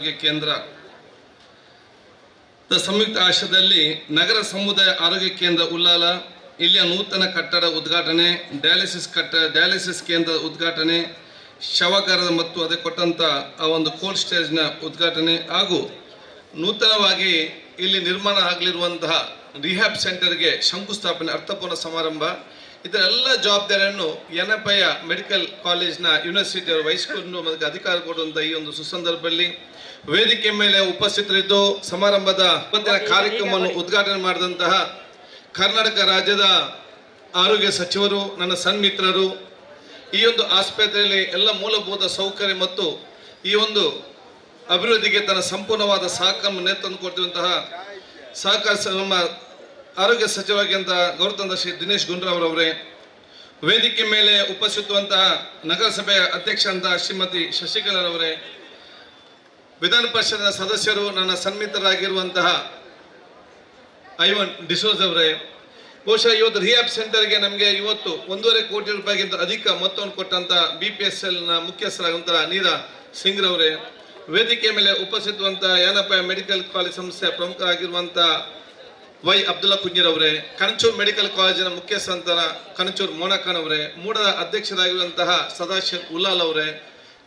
ಆರೋಗ್ಯ ಕೇಂದ್ರ ಸಂಯುಕ್ತ ಆಶ್ರಯದಲ್ಲಿ ನಗರ ಸಮುದಾಯ ಆರೋಗ್ಯ ಕೇಂದ್ರ ಉಲ್ಲಾಲ ಇಲ್ಲಿಯ ನೂತನ ಕಟ್ಟಡ ಉದ್ಘಾಟನೆ, ಡಯಾಲಿಸಿಸ್ ಕಟ್ಟ, ಡಯಾಲಿಸಿಸ್ ಕೇಂದ್ರ ಉದ್ಘಾಟನೆ, ಶವಗಾರದ ಮತ್ತು ಅದಕ್ಕೆ ಕೊಟ್ಟಂಥ ಆ ಒಂದು ಕೋಲ್ಡ್ ಸ್ಟೇಜ್ನ ಉದ್ಘಾಟನೆ ಹಾಗೂ ನೂತನವಾಗಿ ಇಲ್ಲಿ ನಿರ್ಮಾಣ ಆಗಲಿರುವಂತಹ ರಿಹ್ಯಾಬ್ ಸೆಂಟರ್ಗೆ ಶಂಕುಸ್ಥಾಪನೆ, ಅರ್ಥಪೂರ್ಣ ಸಮಾರಂಭ. ಇದರ ಎನ್ ಜವಾಬ್ದಾರಿಯನ್ನು ಎನಪಯ ಮೆಡಿಕಲ್ ಕಾಲೇಜ್ನ ಯೂನಿವರ್ಸಿಟಿಯವರು ವಹಿಸಿಕೊಂಡು ಅದಕ್ಕೆ ಅಧಿಕಾರ ಕೊಡುವಂಥ ಈ ಒಂದು ಸುಸಂದರ್ಭದಲ್ಲಿ ವೇದಿಕೆ ಮೇಲೆ ಉಪಸ್ಥಿತರಿದ್ದು ಸಮಾರಂಭದ ಕಾರ್ಯಕ್ರಮವನ್ನು ಉದ್ಘಾಟನೆ ಮಾಡಿದಂತಹ ಕರ್ನಾಟಕ ರಾಜ್ಯದ ಆರೋಗ್ಯ ಸಚಿವರು ನನ್ನ ಸನ್ಮಿತ್ರರು ಈ ಒಂದು ಆಸ್ಪತ್ರೆಯಲ್ಲಿ ಎಲ್ಲ ಮೂಲಭೂತ ಸೌಕರ್ಯ ಮತ್ತು ಈ ಒಂದು ಅಭಿವೃದ್ಧಿಗೆ ತನ್ನ ಸಂಪೂರ್ಣವಾದ ಸಹಕಾರವನ್ನು ತಂದು ಕೊಡ್ತಿರುವಂತಹ ಸಹಕಾರ ನಮ್ಮ ಆರೋಗ್ಯ ಸಚಿವರಾಗಿದ್ದಂತಹ ಗೌರತಂದ ಶ್ರೀ ದಿನೇಶ್ ಗುಂಡ್ರಾವ್ ಅವರೇ ವೇದಿಕೆ ಮೇಲೆ ಉಪಸ್ಥಿತವಂತಹ ನಗರಸಭೆಯ ಅಧ್ಯಕ್ಷ ಅಂತ ಶ್ರೀಮತಿ ಶಶಿಕಲಾ ಅವರೇ ವಿಧಾನ ಪರಿಷತ್ನ ಸದಸ್ಯರು ನನ್ನ ಸನ್ಮಿತರಾಗಿರುವಂತಹ ಐವನ್ ಡಿಸೋಸ್ ಅವರೇ, ಬಹುಶಃ ಇವತ್ತು ಸೆಂಟರ್ ಸೆಂಟರ್ಗೆ ನಮಗೆ ಇವತ್ತು ಒಂದೂವರೆ ಕೋಟಿ ರೂಪಾಯಿಗಿಂತ ಅಧಿಕ ಮೊತ್ತವನ್ನು ಕೊಟ್ಟಂತ ಬಿ ಪಿ ಎಸ್ ಎಲ್ನ ಮುಖ್ಯಸ್ಥರಾದಂತಹ ನೀರಾ ಸಿಂಗ್ರವರೇ ವೇದಿಕೆ ಮೇಲೆ ಉಪಸ್ಥಿತವಂತ ಏನಪ್ಪ ಮೆಡಿಕಲ್ ಕಾಲೇಜ್ ಸಂಸ್ಥೆಯ ಪ್ರಮುಖರಾಗಿರುವಂತಹ ವೈ ಅಬ್ದುಲ್ಲಾ ಕುಂಜಿರ್ ಅವರೇ ಕಣಚೂರು ಮೆಡಿಕಲ್ ಕಾಲೇಜಿನ ಮುಖ್ಯಸ್ಥರ ಕಣಚೂರು ಮೋನಖಾನ್ ಅವರೇ, ಮೂಡದ ಅಧ್ಯಕ್ಷರಾಗಿರುವಂತಹ ಸದಾಶಿವ್ ಉಲ್ಲಾಲ್ ಅವರೇ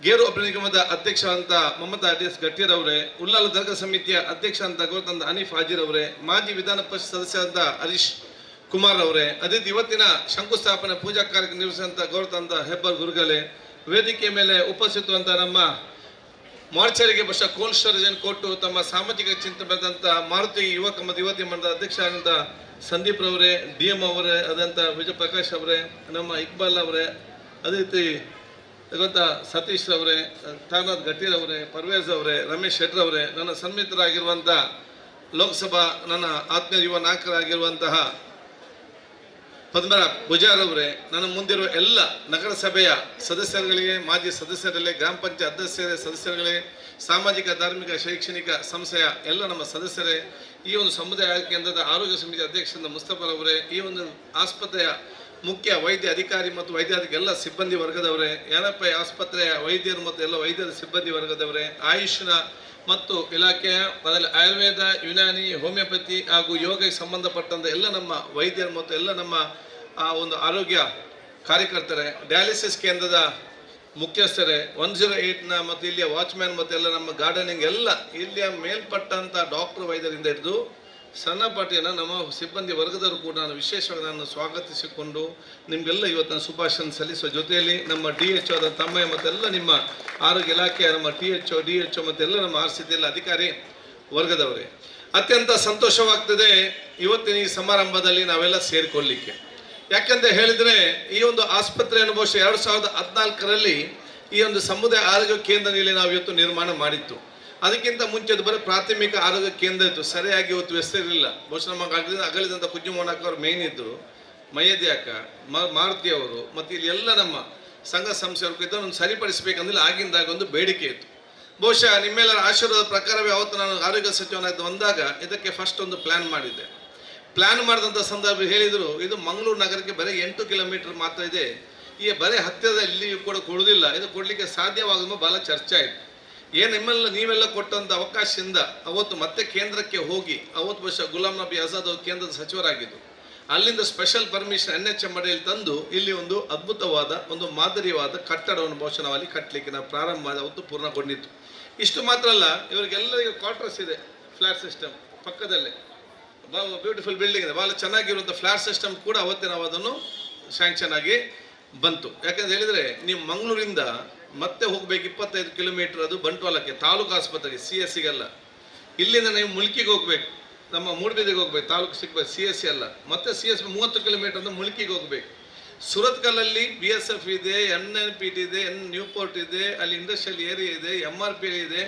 ಗೇರು ಅಭಿವೃದ್ಧಿ ನಿಗಮದ ಅಧ್ಯಕ್ಷ ಅಂತ ಮಮತಾ ಡಿ ಎಸ್ ಗಟ್ಟಿರ್ ಅವರೇ ಉಲ್ಲಾಲ್ ದರ್ಗಾ ಸಮಿತಿಯ ಅಧ್ಯಕ್ಷ ಅಂತ ಗೌತಮ್ ಅನೀಫ್ ಹಾಜಿರ್ ಅವರೇ ಮಾಜಿ ವಿಧಾನ ಪರಿಷತ್ ಸದಸ್ಯರಾದ ಹರೀಶ್ ಕುಮಾರ್ ಅವರೇ ಅದೇ ಇವತ್ತಿನ ಶಂಕುಸ್ಥಾಪನೆ ಪೂಜಾ ಕಾರ್ಯಕ್ರಮ ನಿರ್ವಹಿಸಿದಂತ ಗೌರತಂದ ಹೆಬ್ಬರ್ ಗುರುಗಲೆ ವೇದಿಕೆ ಮೇಲೆ ಉಪಸ್ಥಿತವಂತ ನಮ್ಮ ಮಾರ್ಚರಿಗೆ ಬಸ ಕೋಲ್ ಸ್ಟೋರೇಜ್ ಅನ್ನು ಕೊಟ್ಟು ತಮ್ಮ ಸಾಮಾಜಿಕ ಚಿಂತನೆ ಬೆಳೆದಂತ ಮಾರುತಿ ಯುವಕ ಮತ್ತು ಯುವತಿ ಮಂಡಲದ ಅಧ್ಯಕ್ಷ ಆಗಿದ್ದ ಸಂದೀಪ್ ರವರೇ, ಡಿ ಎಂ ಅವರೇ ಆದಂಥ ವಿಜಯ ಪ್ರಕಾಶ್ ಅವರೇ, ನಮ್ಮ ಇಕ್ಬಾಲ್ ಅವರೇ, ಅದೇ ರೀತಿ ಗೊತ್ತಾ ಸತೀಶ್ ಅವರೇ ತಾನಾಥ್ ಗಟೀರ್ ಅವರೇ ಪರ್ವೇಜ್ ಅವರೇ ರಮೇಶ್ ಶೆಟ್ಟರ್ ಅವರೇ ನನ್ನ ಸನ್ಮಿತರಾಗಿರುವಂಥ ಲೋಕಸಭಾ ನನ್ನ ಆತ್ಮೀಯ ಯುವ ನಾಯಕರಾಗಿರುವಂತಹ ಪೂಜಾರ್ ಅವರೇ ನನ್ನ ಮುಂದಿರುವ ಎಲ್ಲ ನಗರಸಭೆಯ ಸದಸ್ಯರುಗಳಿಗೆ, ಮಾಜಿ ಸದಸ್ಯರಲ್ಲಿ, ಗ್ರಾಮ ಪಂಚಾಯತ್ ಅಧ್ಯಕ್ಷರೇ ಸದಸ್ಯರುಗಳಿಗೆ, ಸಾಮಾಜಿಕ, ಧಾರ್ಮಿಕ, ಶೈಕ್ಷಣಿಕ ಸಂಸ್ಥೆಯ ಎಲ್ಲ ನಮ್ಮ ಸದಸ್ಯರೇ, ಈ ಒಂದು ಸಮುದಾಯ ಕೇಂದ್ರದ ಆರೋಗ್ಯ ಸಮಿತಿ ಅಧ್ಯಕ್ಷರಿಂದ ಮುಸ್ತಫರ್ ಅವರೇ ಈ ಒಂದು ಆಸ್ಪತ್ರೆಯ ಮುಖ್ಯ ವೈದ್ಯ ಅಧಿಕಾರಿ ಮತ್ತು ವೈದ್ಯಾಧಿಕ ಸಿಬ್ಬಂದಿ ವರ್ಗದವರೇ, ಏನಪ್ಪ ಆಸ್ಪತ್ರೆಯ ವೈದ್ಯರು ಮತ್ತು ಎಲ್ಲ ವೈದ್ಯರ ಸಿಬ್ಬಂದಿ ವರ್ಗದವರೇ, ಆಯುಷ್ನ ಮತ್ತು ಇಲಾಖೆಯ ಅದರಲ್ಲಿ ಆಯುರ್ವೇದ, ಯುನಾನಿ, ಹೋಮಿಯೋಪತಿ ಹಾಗೂ ಯೋಗಕ್ಕೆ ಸಂಬಂಧಪಟ್ಟಂತ ಎಲ್ಲ ನಮ್ಮ ವೈದ್ಯರು ಮತ್ತು ಎಲ್ಲ ನಮ್ಮ, ಆ, ಒಂದು ಆರೋಗ್ಯ ಕಾರ್ಯಕರ್ತರೇ ಡಯಾಲಿಸಿಸ್ ಕೇಂದ್ರದ ಮುಖ್ಯಸ್ಥರೇ ಒನ್ ಜೀರೋ ಏಯ್ಟ್ನ ಮತ್ತು ಇಲ್ಲಿಯ ವಾಚ್ಮ್ಯಾನ್ ಮತ್ತು ಎಲ್ಲ ನಮ್ಮ ಗಾರ್ಡನಿಂಗ್ ಎಲ್ಲ ಇಲ್ಲಿಯ ಮೇಲ್ಪಟ್ಟಂಥ ಡಾಕ್ಟರ್ ವೈದ್ಯರಿಂದ ಹಿಡಿದು ಸಣ್ಣ ಪಾಟಿಯನ್ನು ನಮ್ಮ ಸಿಬ್ಬಂದಿ ವರ್ಗದವರು ಕೂಡ ನಾನು ವಿಶೇಷವಾಗಿ ನಾನು ಸ್ವಾಗತಿಸಿಕೊಂಡು ನಿಮಗೆಲ್ಲ ಇವತ್ತು ನಾನು ಶುಭಾಶಯ ಸಲ್ಲಿಸುವ ಜೊತೆಯಲ್ಲಿ ನಮ್ಮ ಡಿ ಎಚ್ ಆದ ತಮ್ಮಯ್ಯ ಮತ್ತೆಲ್ಲ ನಿಮ್ಮ ಆರೋಗ್ಯ ಇಲಾಖೆಯ ನಮ್ಮ ಟಿ ಎಚ್ ಡಿ ಎಚ್ ಮತ್ತೆಲ್ಲ ನಮ್ಮ ಆರ್ ಸಿ ಅಧಿಕಾರಿ ವರ್ಗದವರೇ. ಅತ್ಯಂತ ಸಂತೋಷವಾಗ್ತದೆ ಇವತ್ತಿನ ಈ ಸಮಾರಂಭದಲ್ಲಿ ನಾವೆಲ್ಲ ಸೇರಿಕೊಳ್ಳಿಕ್ಕೆ. ಯಾಕೆಂತ ಹೇಳಿದ್ರೆ ಈ ಒಂದು ಆಸ್ಪತ್ರೆ ಅನುಭವಿಸಿ ಎರಡು ಸಾವಿರದ ಹದಿನಾಲ್ಕರಲ್ಲಿ ಈ ಒಂದು ಸಮುದಾಯ ಆರೋಗ್ಯ ಕೇಂದ್ರದಲ್ಲಿ ನಾವು ಇವತ್ತು ನಿರ್ಮಾಣ ಮಾಡಿತ್ತು. ಅದಕ್ಕಿಂತ ಮುಂಚೆ ಅದು ಬರೀ ಪ್ರಾಥಮಿಕ ಆರೋಗ್ಯ ಕೇಂದ್ರ ಇತ್ತು. ಸರಿಯಾಗಿ ಇವತ್ತು ಇರಲಿಲ್ಲ ಬಹುಶಃ ನಮ್ಮ ಅಗಲಿದ ಅಗಲಿದಂಥ ಕುಜ್ಜು ಮೋನಕ್ಕ ಅವರು ಮೇನ್ ಇದ್ದರು ಮೈಯದ್ಯಾಕ ಮಾರುತಿ ಅವರು, ಮತ್ತು ಇಲ್ಲಿ ಎಲ್ಲ ನಮ್ಮ ಸಂಘ ಸಂಸ್ಥೆಯವರು ಒಂದು ಸರಿಪಡಿಸಬೇಕಂದ್ರೆ ಆಗಿಂದಾಗ ಒಂದು ಬೇಡಿಕೆ ಇತ್ತು. ಬಹುಶಃ ನಿಮ್ಮೆಲ್ಲರ ಆಶೀರ್ವಾದ ಪ್ರಕಾರವೇ ಅವತ್ತು ನಾನು ಆರೋಗ್ಯ ಸಚಿವನಾಗಿ ಬಂದಾಗ ಇದಕ್ಕೆ ಫಸ್ಟ್ ಒಂದು ಪ್ಲ್ಯಾನ್ ಮಾಡಿದ್ದೆ. ಪ್ಲ್ಯಾನ್ ಮಾಡಿದಂಥ ಸಂದರ್ಭ ಹೇಳಿದರು, ಇದು ಮಂಗಳೂರು ನಗರಕ್ಕೆ ಬರೀ ಎಂಟು ಕಿಲೋಮೀಟರ್ ಮಾತ್ರ ಇದೆ. ಈ ಬರೀ ಹತ್ತಿರದ ಇಲ್ಲಿ ಕೂಡ ಕೊಡುವುದಿಲ್ಲ. ಇದು ಕೊಡಲಿಕ್ಕೆ ಸಾಧ್ಯವಾಗುವ ಬಹಳ ಚರ್ಚೆ ಆಯಿತು. ಏನು ನಿಮ್ಮೆಲ್ಲ ನೀವೆಲ್ಲ ಕೊಟ್ಟಂಥ ಅವಕಾಶದಿಂದ ಅವತ್ತು ಮತ್ತೆ ಕೇಂದ್ರಕ್ಕೆ ಹೋಗಿ, ಅವತ್ತು ವರ್ಷ ಗುಲಾಂ ನಬಿ ಆಜಾದ್ ಅವರು ಕೇಂದ್ರದ ಸಚಿವರಾಗಿದ್ದು, ಅಲ್ಲಿಂದ special permission N H M ಅಡಿಯಲ್ಲಿ ತಂದು ಇಲ್ಲಿ ಒಂದು ಅದ್ಭುತವಾದ ಒಂದು ಮಾದರಿಯವಾದ ಕಟ್ಟಡವನ್ನು ಬಹುಶಃ ಕಟ್ಟಲಿಕ್ಕೆ ನಾವು ಪ್ರಾರಂಭ ಅವತ್ತು ಪೂರ್ಣಗೊಂಡಿತ್ತು ಇಷ್ಟು ಮಾತ್ರ ಅಲ್ಲ, ಇವರಿಗೆಲ್ಲರಿಗೂ ಕ್ವಾರ್ಟರ್ಸ್ ಇದೆ ಫ್ಲಾಟ್ ಸಿಸ್ಟಮ್ ಪಕ್ಕದಲ್ಲೇ. ಬ್ಯೂಟಿಫುಲ್ ಬಿಲ್ಡಿಂಗ್ ಇದೆ. ಭಾಳ ಚೆನ್ನಾಗಿರುವಂಥ ಫ್ಲಾಟ್ ಸಿಸ್ಟಮ್ ಕೂಡ ಅವತ್ತೇ ನಾವು ಅದನ್ನು ಸ್ಯಾಂಕ್ಷನ್ ಆಗಿ ಬಂತು. ಯಾಕಂತ ಹೇಳಿದರೆ ನೀವು ಮಂಗಳೂರಿಂದ ಮತ್ತೆ ಹೋಗ್ಬೇಕು ಇಪ್ಪತ್ತೈದು ಕಿಲೋಮೀಟರ್ ಅದು ಬಂಟ್ವಾಳಕ್ಕೆ, ತಾಲೂಕು ಆಸ್ಪತ್ರೆಗೆ ಸಿ ಎಸ್ ಸಿಗಲ್ಲ ಇಲ್ಲಿಂದ ನೀವು ಮುಲ್ಕಿಗೆ ಹೋಗ್ಬೇಕು. ನಮ್ಮ ಮೂಡಬಿದಿಗೆ ಹೋಗ್ಬೇಕು, ತಾಲೂಕು ಸಿಗ್ಬೇಕು ಸಿ ಎಸ್ ಸಿ ಅಲ್ಲ. ಮತ್ತೆ ಸಿ ಎಸ್ ಮೂವತ್ತು ಕಿಲೋಮೀಟರ್ ಅಂದ್ರೆ ಮುಲ್ಕಿಗೆ ಹೋಗ್ಬೇಕು. ಸುರತ್ಕಲ್ಲಲ್ಲಿ ಬಿ ಎಸ್ ಎಫ್ ಇದೆ ಎನ್ ಎನ್ ಪಿ ಟಿ ಇದೆ ಎನ್ ನ್ಯೂಪೋರ್ಟ್ ಇದೆ, ಅಲ್ಲಿ ಇಂಡಸ್ಟ್ರಿಯಲ್ ಏರಿಯಾ ಇದೆ ಎಂ ಆರ್ ಪಿ ಇದೆ.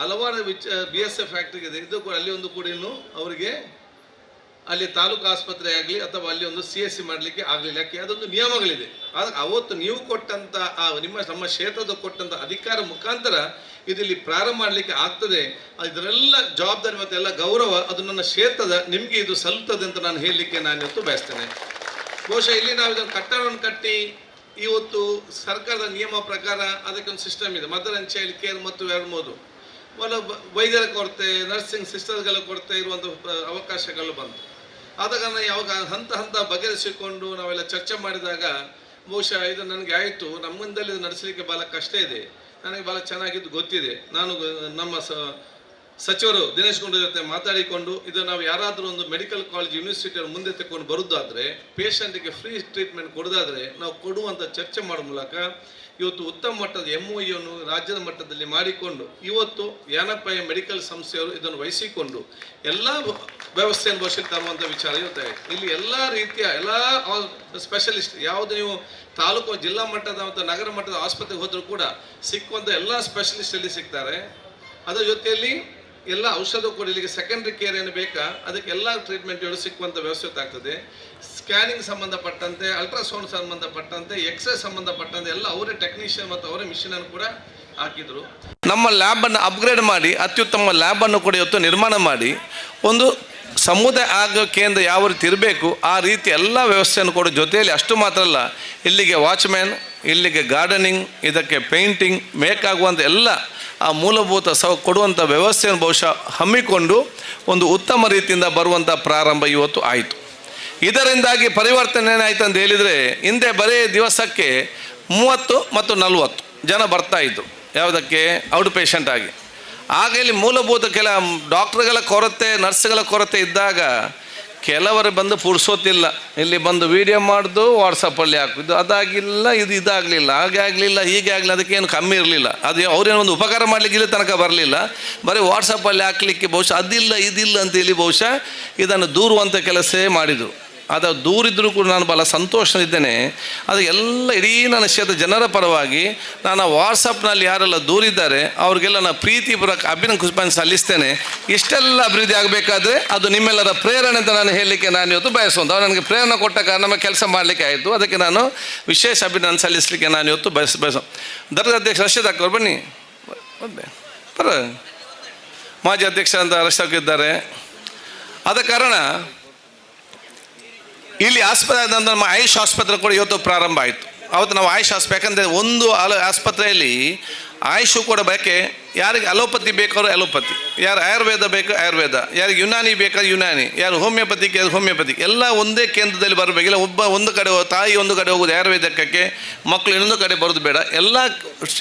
ಹಲವಾರು ವಿಚ ಬಿ ಎಸ್ ಎಫ್ ಫ್ಯಾಕ್ಟ್ರಿ ಇದೆ. ಇದು ಕೂಡ ಅಲ್ಲಿ ಒಂದು ಕೂಡ ಅವರಿಗೆ ಅಲ್ಲಿ ತಾಲೂಕು ಆಸ್ಪತ್ರೆ ಆಗಲಿ ಅಥವಾ ಅಲ್ಲಿ ಒಂದು ಸಿ ಎಸ್ ಸಿ ಮಾಡಲಿಕ್ಕೆ ಆಗಲಿಲ್ಲ. ಯಾಕೆ? ಅದೊಂದು ನಿಯಮಗಳಿದೆ. ಆದರೆ ಅವತ್ತು ನೀವು ಕೊಟ್ಟಂತ ಆ ನಿಮ್ಮ, ನಮ್ಮ ಕ್ಷೇತ್ರದ ಕೊಟ್ಟಂತ ಅಧಿಕಾರ ಮುಖಾಂತರ ಇದಿಲ್ಲಿ ಪ್ರಾರಂಭ ಮಾಡಲಿಕ್ಕೆ ಆಗ್ತದೆ. ಇದರೆಲ್ಲ ಜವಾಬ್ದಾರಿ ಮತ್ತು ಎಲ್ಲ ಗೌರವ, ಅದು ನನ್ನ ಕ್ಷೇತ್ರದ, ನಿಮಗೆ ಇದು ಸಲ್ತದೆ ಅಂತ ನಾನು ಹೇಳಲಿಕ್ಕೆ ನಾನು ಇವತ್ತು ಬಯಸ್ತೇನೆ. ಬಹುಶಃ ಇಲ್ಲಿ ನಾವು ಇದನ್ನು ಕಟ್ಟಡವನ್ನು ಕಟ್ಟಿ, ಇವತ್ತು ಸರ್ಕಾರದ ನಿಯಮ ಪ್ರಕಾರ ಅದಕ್ಕೊಂದು ಸಿಸ್ಟಮ್ ಇದೆ. ಮದರ್ ಅಂಡ್ ಚೈಲ್ಡ್ ಕೇರ್ ಮತ್ತು ಎರಡು ಮೂರು. ಒಂದು ವೈದ್ಯರ ಕೊರತೆ ನರ್ಸಿಂಗ್ ಸಿಸ್ಟರ್ಗಳ ಕೊರತೆ ಇರುವಂಥ ಅವಕಾಶಗಳು ಬಂತು. ಆದ ಕಾರಣ ಯಾವಾಗ ಹಂತ ಹಂತ ಬಗೆಹರಿಸಿಕೊಂಡು ನಾವೆಲ್ಲ ಚರ್ಚೆ ಮಾಡಿದಾಗ ಬಹುಶಃ ಇದು ನನಗೆ ಆಯಿತು, ನಮ್ಮಿಂದಲೇ ಇದು ನಡೆಸಲಿಕ್ಕೆ ಭಾಳ ಕಷ್ಟ ಇದೆ. ನನಗೆ ಭಾಳ ಚೆನ್ನಾಗಿದ್ದು ಗೊತ್ತಿದೆ. ನಾನು ನಮ್ಮ ಸ ಸಚಿವರು ದಿನೇಶ್ ಗುಂಡೂರಾವ್ ಜೊತೆ ಮಾತಾಡಿಕೊಂಡು ಇದು ನಾವು ಯಾರಾದರೂ ಒಂದು ಮೆಡಿಕಲ್ ಕಾಲೇಜ್ ಯೂನಿವರ್ಸಿಟಿಯ ಮುಂದೆ ತಗೊಂಡು ಬರೋದಾದರೆ ಪೇಷಂಟ್ಗೆ ಫ್ರೀ ಟ್ರೀಟ್ಮೆಂಟ್ ಕೊಡೋದಾದರೆ ನಾವು ಕೊಡುವಂಥ ಚರ್ಚೆ ಮಾಡೋ ಮೂಲಕ ಇವತ್ತು ಉತ್ತಮ ಮಟ್ಟದ ಎಂ ಒ ಯನ್ನು ರಾಜ್ಯದ ಮಟ್ಟದಲ್ಲಿ ಮಾಡಿಕೊಂಡು, ಇವತ್ತು ಯಾನಪ್ಪ ಮೆಡಿಕಲ್ ಸಂಸ್ಥೆಯವರು ಇದನ್ನು ವಹಿಸಿಕೊಂಡು ಎಲ್ಲ ವ್ಯವಸ್ಥೆಯನ್ನು ವಶಕ್ಕೆ ತರುವಂಥ ವಿಚಾರ ಇರುತ್ತೆ. ಇಲ್ಲಿ ಎಲ್ಲ ರೀತಿಯ ಎಲ್ಲ ಸ್ಪೆಷಲಿಸ್ಟ್ ಯಾವುದು ನೀವು ತಾಲೂಕು, ಜಿಲ್ಲಾ ಮಟ್ಟದ ಮತ್ತು ನಗರ ಮಟ್ಟದ ಆಸ್ಪತ್ರೆಗೆ ಹೋದರೂ ಕೂಡ ಸಿಕ್ಕುವಂಥ ಎಲ್ಲ ಸ್ಪೆಷಲಿಸ್ಟ್ ಇಲ್ಲಿ ಸಿಗ್ತಾರೆ. ಅದರ ಜೊತೆಯಲ್ಲಿ ಎಲ್ಲ ಔಷಧ ಕೂಡ ಇಲ್ಲಿಗೆ ಸೆಕೆಂಡ್ರಿ ಕೇರ್ ಏನು ಬೇಕಾ? ಅದಕ್ಕೆಲ್ಲ ಟ್ರೀಟ್ಮೆಂಟ್ಗಳು ಸಿಕ್ಕುವಂಥ ವ್ಯವಸ್ಥೆ ಆಗ್ತದೆ. ಸ್ಕ್ಯಾನಿಂಗ್ ಸಂಬಂಧಪಟ್ಟಂತೆ ಅಲ್ಟ್ರಾಸೌಂಡ್ ಸಂಬಂಧಪಟ್ಟಂತೆ ಎಕ್ಸ್ರೇ ಸಂಬಂಧಪಟ್ಟಂತೆ ಎಲ್ಲ ಅವರೇ ಟೆಕ್ನಿಷಿಯನ್ ಮತ್ತು ಅವರೇ ಮಿಷಿನನ್ನು ಕೂಡ ಹಾಕಿದರು. ನಮ್ಮ ಲ್ಯಾಬನ್ನು ಅಪ್ಗ್ರೇಡ್ ಮಾಡಿ, ಅತ್ಯುತ್ತಮ ಲ್ಯಾಬನ್ನು ಕೂಡ ಇವತ್ತು ನಿರ್ಮಾಣ ಮಾಡಿ, ಒಂದು ಸಮುದಾಯ ಆಗ ಕೇಂದ್ರ ಯಾವ ರೀತಿ ಇರಬೇಕು, ಆ ರೀತಿ ಎಲ್ಲ ವ್ಯವಸ್ಥೆಯನ್ನು ಕೊಡೋ ಜೊತೆಯಲ್ಲಿ ಅಷ್ಟು ಮಾತ್ರ ಅಲ್ಲ, ಇಲ್ಲಿಗೆ ವಾಚ್ಮ್ಯಾನ್ ಇಲ್ಲಿಗೆ ಗಾರ್ಡನಿಂಗ್ ಇದಕ್ಕೆ ಪೇಂಟಿಂಗ್ ಮೇಕಾಗುವಂಥ ಎಲ್ಲ ಆ ಮೂಲಭೂತ ಸೌ ಕೊಡುವಂಥ ವ್ಯವಸ್ಥೆಯನ್ನು ಬಹುಶಃ ಹಮ್ಮಿಕೊಂಡು ಒಂದು ಉತ್ತಮ ರೀತಿಯಿಂದ ಬರುವಂಥ ಪ್ರಾರಂಭ ಇವತ್ತು ಆಯಿತು. ಇದರಿಂದಾಗಿ ಪರಿವರ್ತನೆ ಏನಾಯಿತು ಅಂತ ಹೇಳಿದರೆ, ಹಿಂದೆ ಬರೀ ದಿವಸಕ್ಕೆ ಮೂವತ್ತು ಮತ್ತು ನಲವತ್ತು ಜನ ಬರ್ತಾ ಇದ್ರು. ಯಾವುದಕ್ಕೆ? ಔಟ್ ಪೇಷಂಟ್ ಆಗಿ. ಆಗ ಇಲ್ಲಿ ಮೂಲಭೂತ ಕೆಲ ಡಾಕ್ಟ್ರುಗಳ ಕೊರತೆ, ನರ್ಸ್ಗಳ ಕೊರತೆ ಇದ್ದಾಗ ಕೆಲವರು ಬಂದು ಪುರ್ಸೋತಿಲ್ಲ. ಇಲ್ಲಿ ಬಂದು ವಿಡಿಯೋ ಮಾಡ್ದು ವಾಟ್ಸಪ್ಪಲ್ಲಿ ಹಾಕಿದ್ದು ಅದಾಗಿಲ್ಲ, ಇದು ಇದಾಗಲಿಲ್ಲ, ಹಾಗೆ ಆಗಲಿಲ್ಲ, ಹೀಗೆ ಆಗಲಿಲ್ಲ, ಅದಕ್ಕೇನು ಕಮ್ಮಿ ಇರಲಿಲ್ಲ. ಅದು ಅವ್ರೇನೋ ಒಂದು ಉಪಕಾರ ಮಾಡಲಿಕ್ಕೆ ಇಲ್ಲಿ ತನಕ ಬರಲಿಲ್ಲ. ಬರೀ ವಾಟ್ಸಪ್ಪಲ್ಲಿ ಹಾಕ್ಲಿಕ್ಕೆ ಬಹುಶಃ ಅದಿಲ್ಲ, ಇದಿಲ್ಲ ಅಂತೇಳಿ ಬಹುಶಃ ಇದನ್ನು ದೂರುವಂಥ ಕೆಲಸ ಮಾಡಿದರು. ಅದು ದೂರಿದ್ದರೂ ಕೂಡ ನಾನು ಭಾಳ ಸಂತೋಷದಿದ್ದೇನೆ ಅದು ಎಲ್ಲ ಇಡೀ ನನ್ನ ಶೇತ ಜನರ ಪರವಾಗಿ ನಾನು ವಾಟ್ಸಪ್ನಲ್ಲಿ ಯಾರೆಲ್ಲ ದೂರಿದ್ದಾರೆ, ಅವ್ರಿಗೆಲ್ಲ ನಾನು ಪ್ರೀತಿಪೂರ್ವಕ ಅಭಿನಂದನೆ ಸಲ್ಲಿಸ್ತೇನೆ. ಇಷ್ಟೆಲ್ಲ ಅಭಿವೃದ್ಧಿ ಆಗಬೇಕಾದ್ರೆ ಅದು ನಿಮ್ಮೆಲ್ಲರ ಪ್ರೇರಣೆ ಅಂತ ನಾನು ಹೇಳಲಿಕ್ಕೆ ನಾನು ಇವತ್ತು ಬಯಸುವಂತ, ಅವ್ರು ನನಗೆ ಪ್ರೇರಣೆ ಕೊಟ್ಟ ಕಾರಣ ನಮ್ಮ ಕೆಲಸ ಮಾಡಲಿಕ್ಕೆ ಆಯಿತು. ಅದಕ್ಕೆ ನಾನು ವಿಶೇಷ ಅಭಿನಂದನೆ ಸಲ್ಲಿಸಲಿಕ್ಕೆ ನಾನು ಇವತ್ತು ಬಯಸ ಬಯಸ, ದರ್ಗ ಅಧ್ಯಕ್ಷ ರಶೀದ್ ಅಕ್ಕವ್ರು ಬನ್ನಿ. ಬನ್ನಿ. ಬರ ಮಾಜಿ ಅಧ್ಯಕ್ಷ ಅಂತ ರಶೀದ್ ಇದ್ದಾರೆ ಆದ ಕಾರಣ ಇಲ್ಲಿ ಆಸ್ಪತ್ರೆ ಆದ ನಮ್ಮ ಆಯುಷ್ ಆಸ್ಪತ್ರೆ ಕೂಡ ಇವತ್ತು ಪ್ರಾರಂಭ ಆಯಿತು. ಅವತ್ತು ನಾವು ಆಯುಷ್ ಆಸ್ಪತ್ರೆ ಯಾಕಂದರೆ ಒಂದು ಆಸ್ಪತ್ರೆಯಲ್ಲಿ ಆಯುಷು ಕೂಡ ಬೇಕೆ ಯಾರಿಗೆ ಅಲೋಪತಿ ಬೇಕಾದ್ರೂ ಅಲೋಪತಿ. ಯಾರು ಆಯುರ್ವೇದ ಬೇಕು, ಆಯುರ್ವೇದ. ಯಾರಿಗೆ ಯುನಾನಿ ಬೇಕಾದ್ರೆ ಯುನಾನಿ. ಯಾರು ಹೋಮಿಯೋಪತಿ ಯಾರು ಹೋಮಿಯೋಪತಿ. ಎಲ್ಲ ಒಂದೇ ಕೇಂದ್ರದಲ್ಲಿ ಬರಬೇಕಿಲ್ಲ. ಒಬ್ಬ ಒಂದು ಕಡೆ ತಾಯಿ ಒಂದು ಕಡೆ ಹೋಗೋದು ಆಯುರ್ವೇದಕ್ಕೆ ಮಕ್ಕಳು ಇನ್ನೊಂದು ಕಡೆ ಬರೋದು ಬೇಡ. ಎಲ್ಲ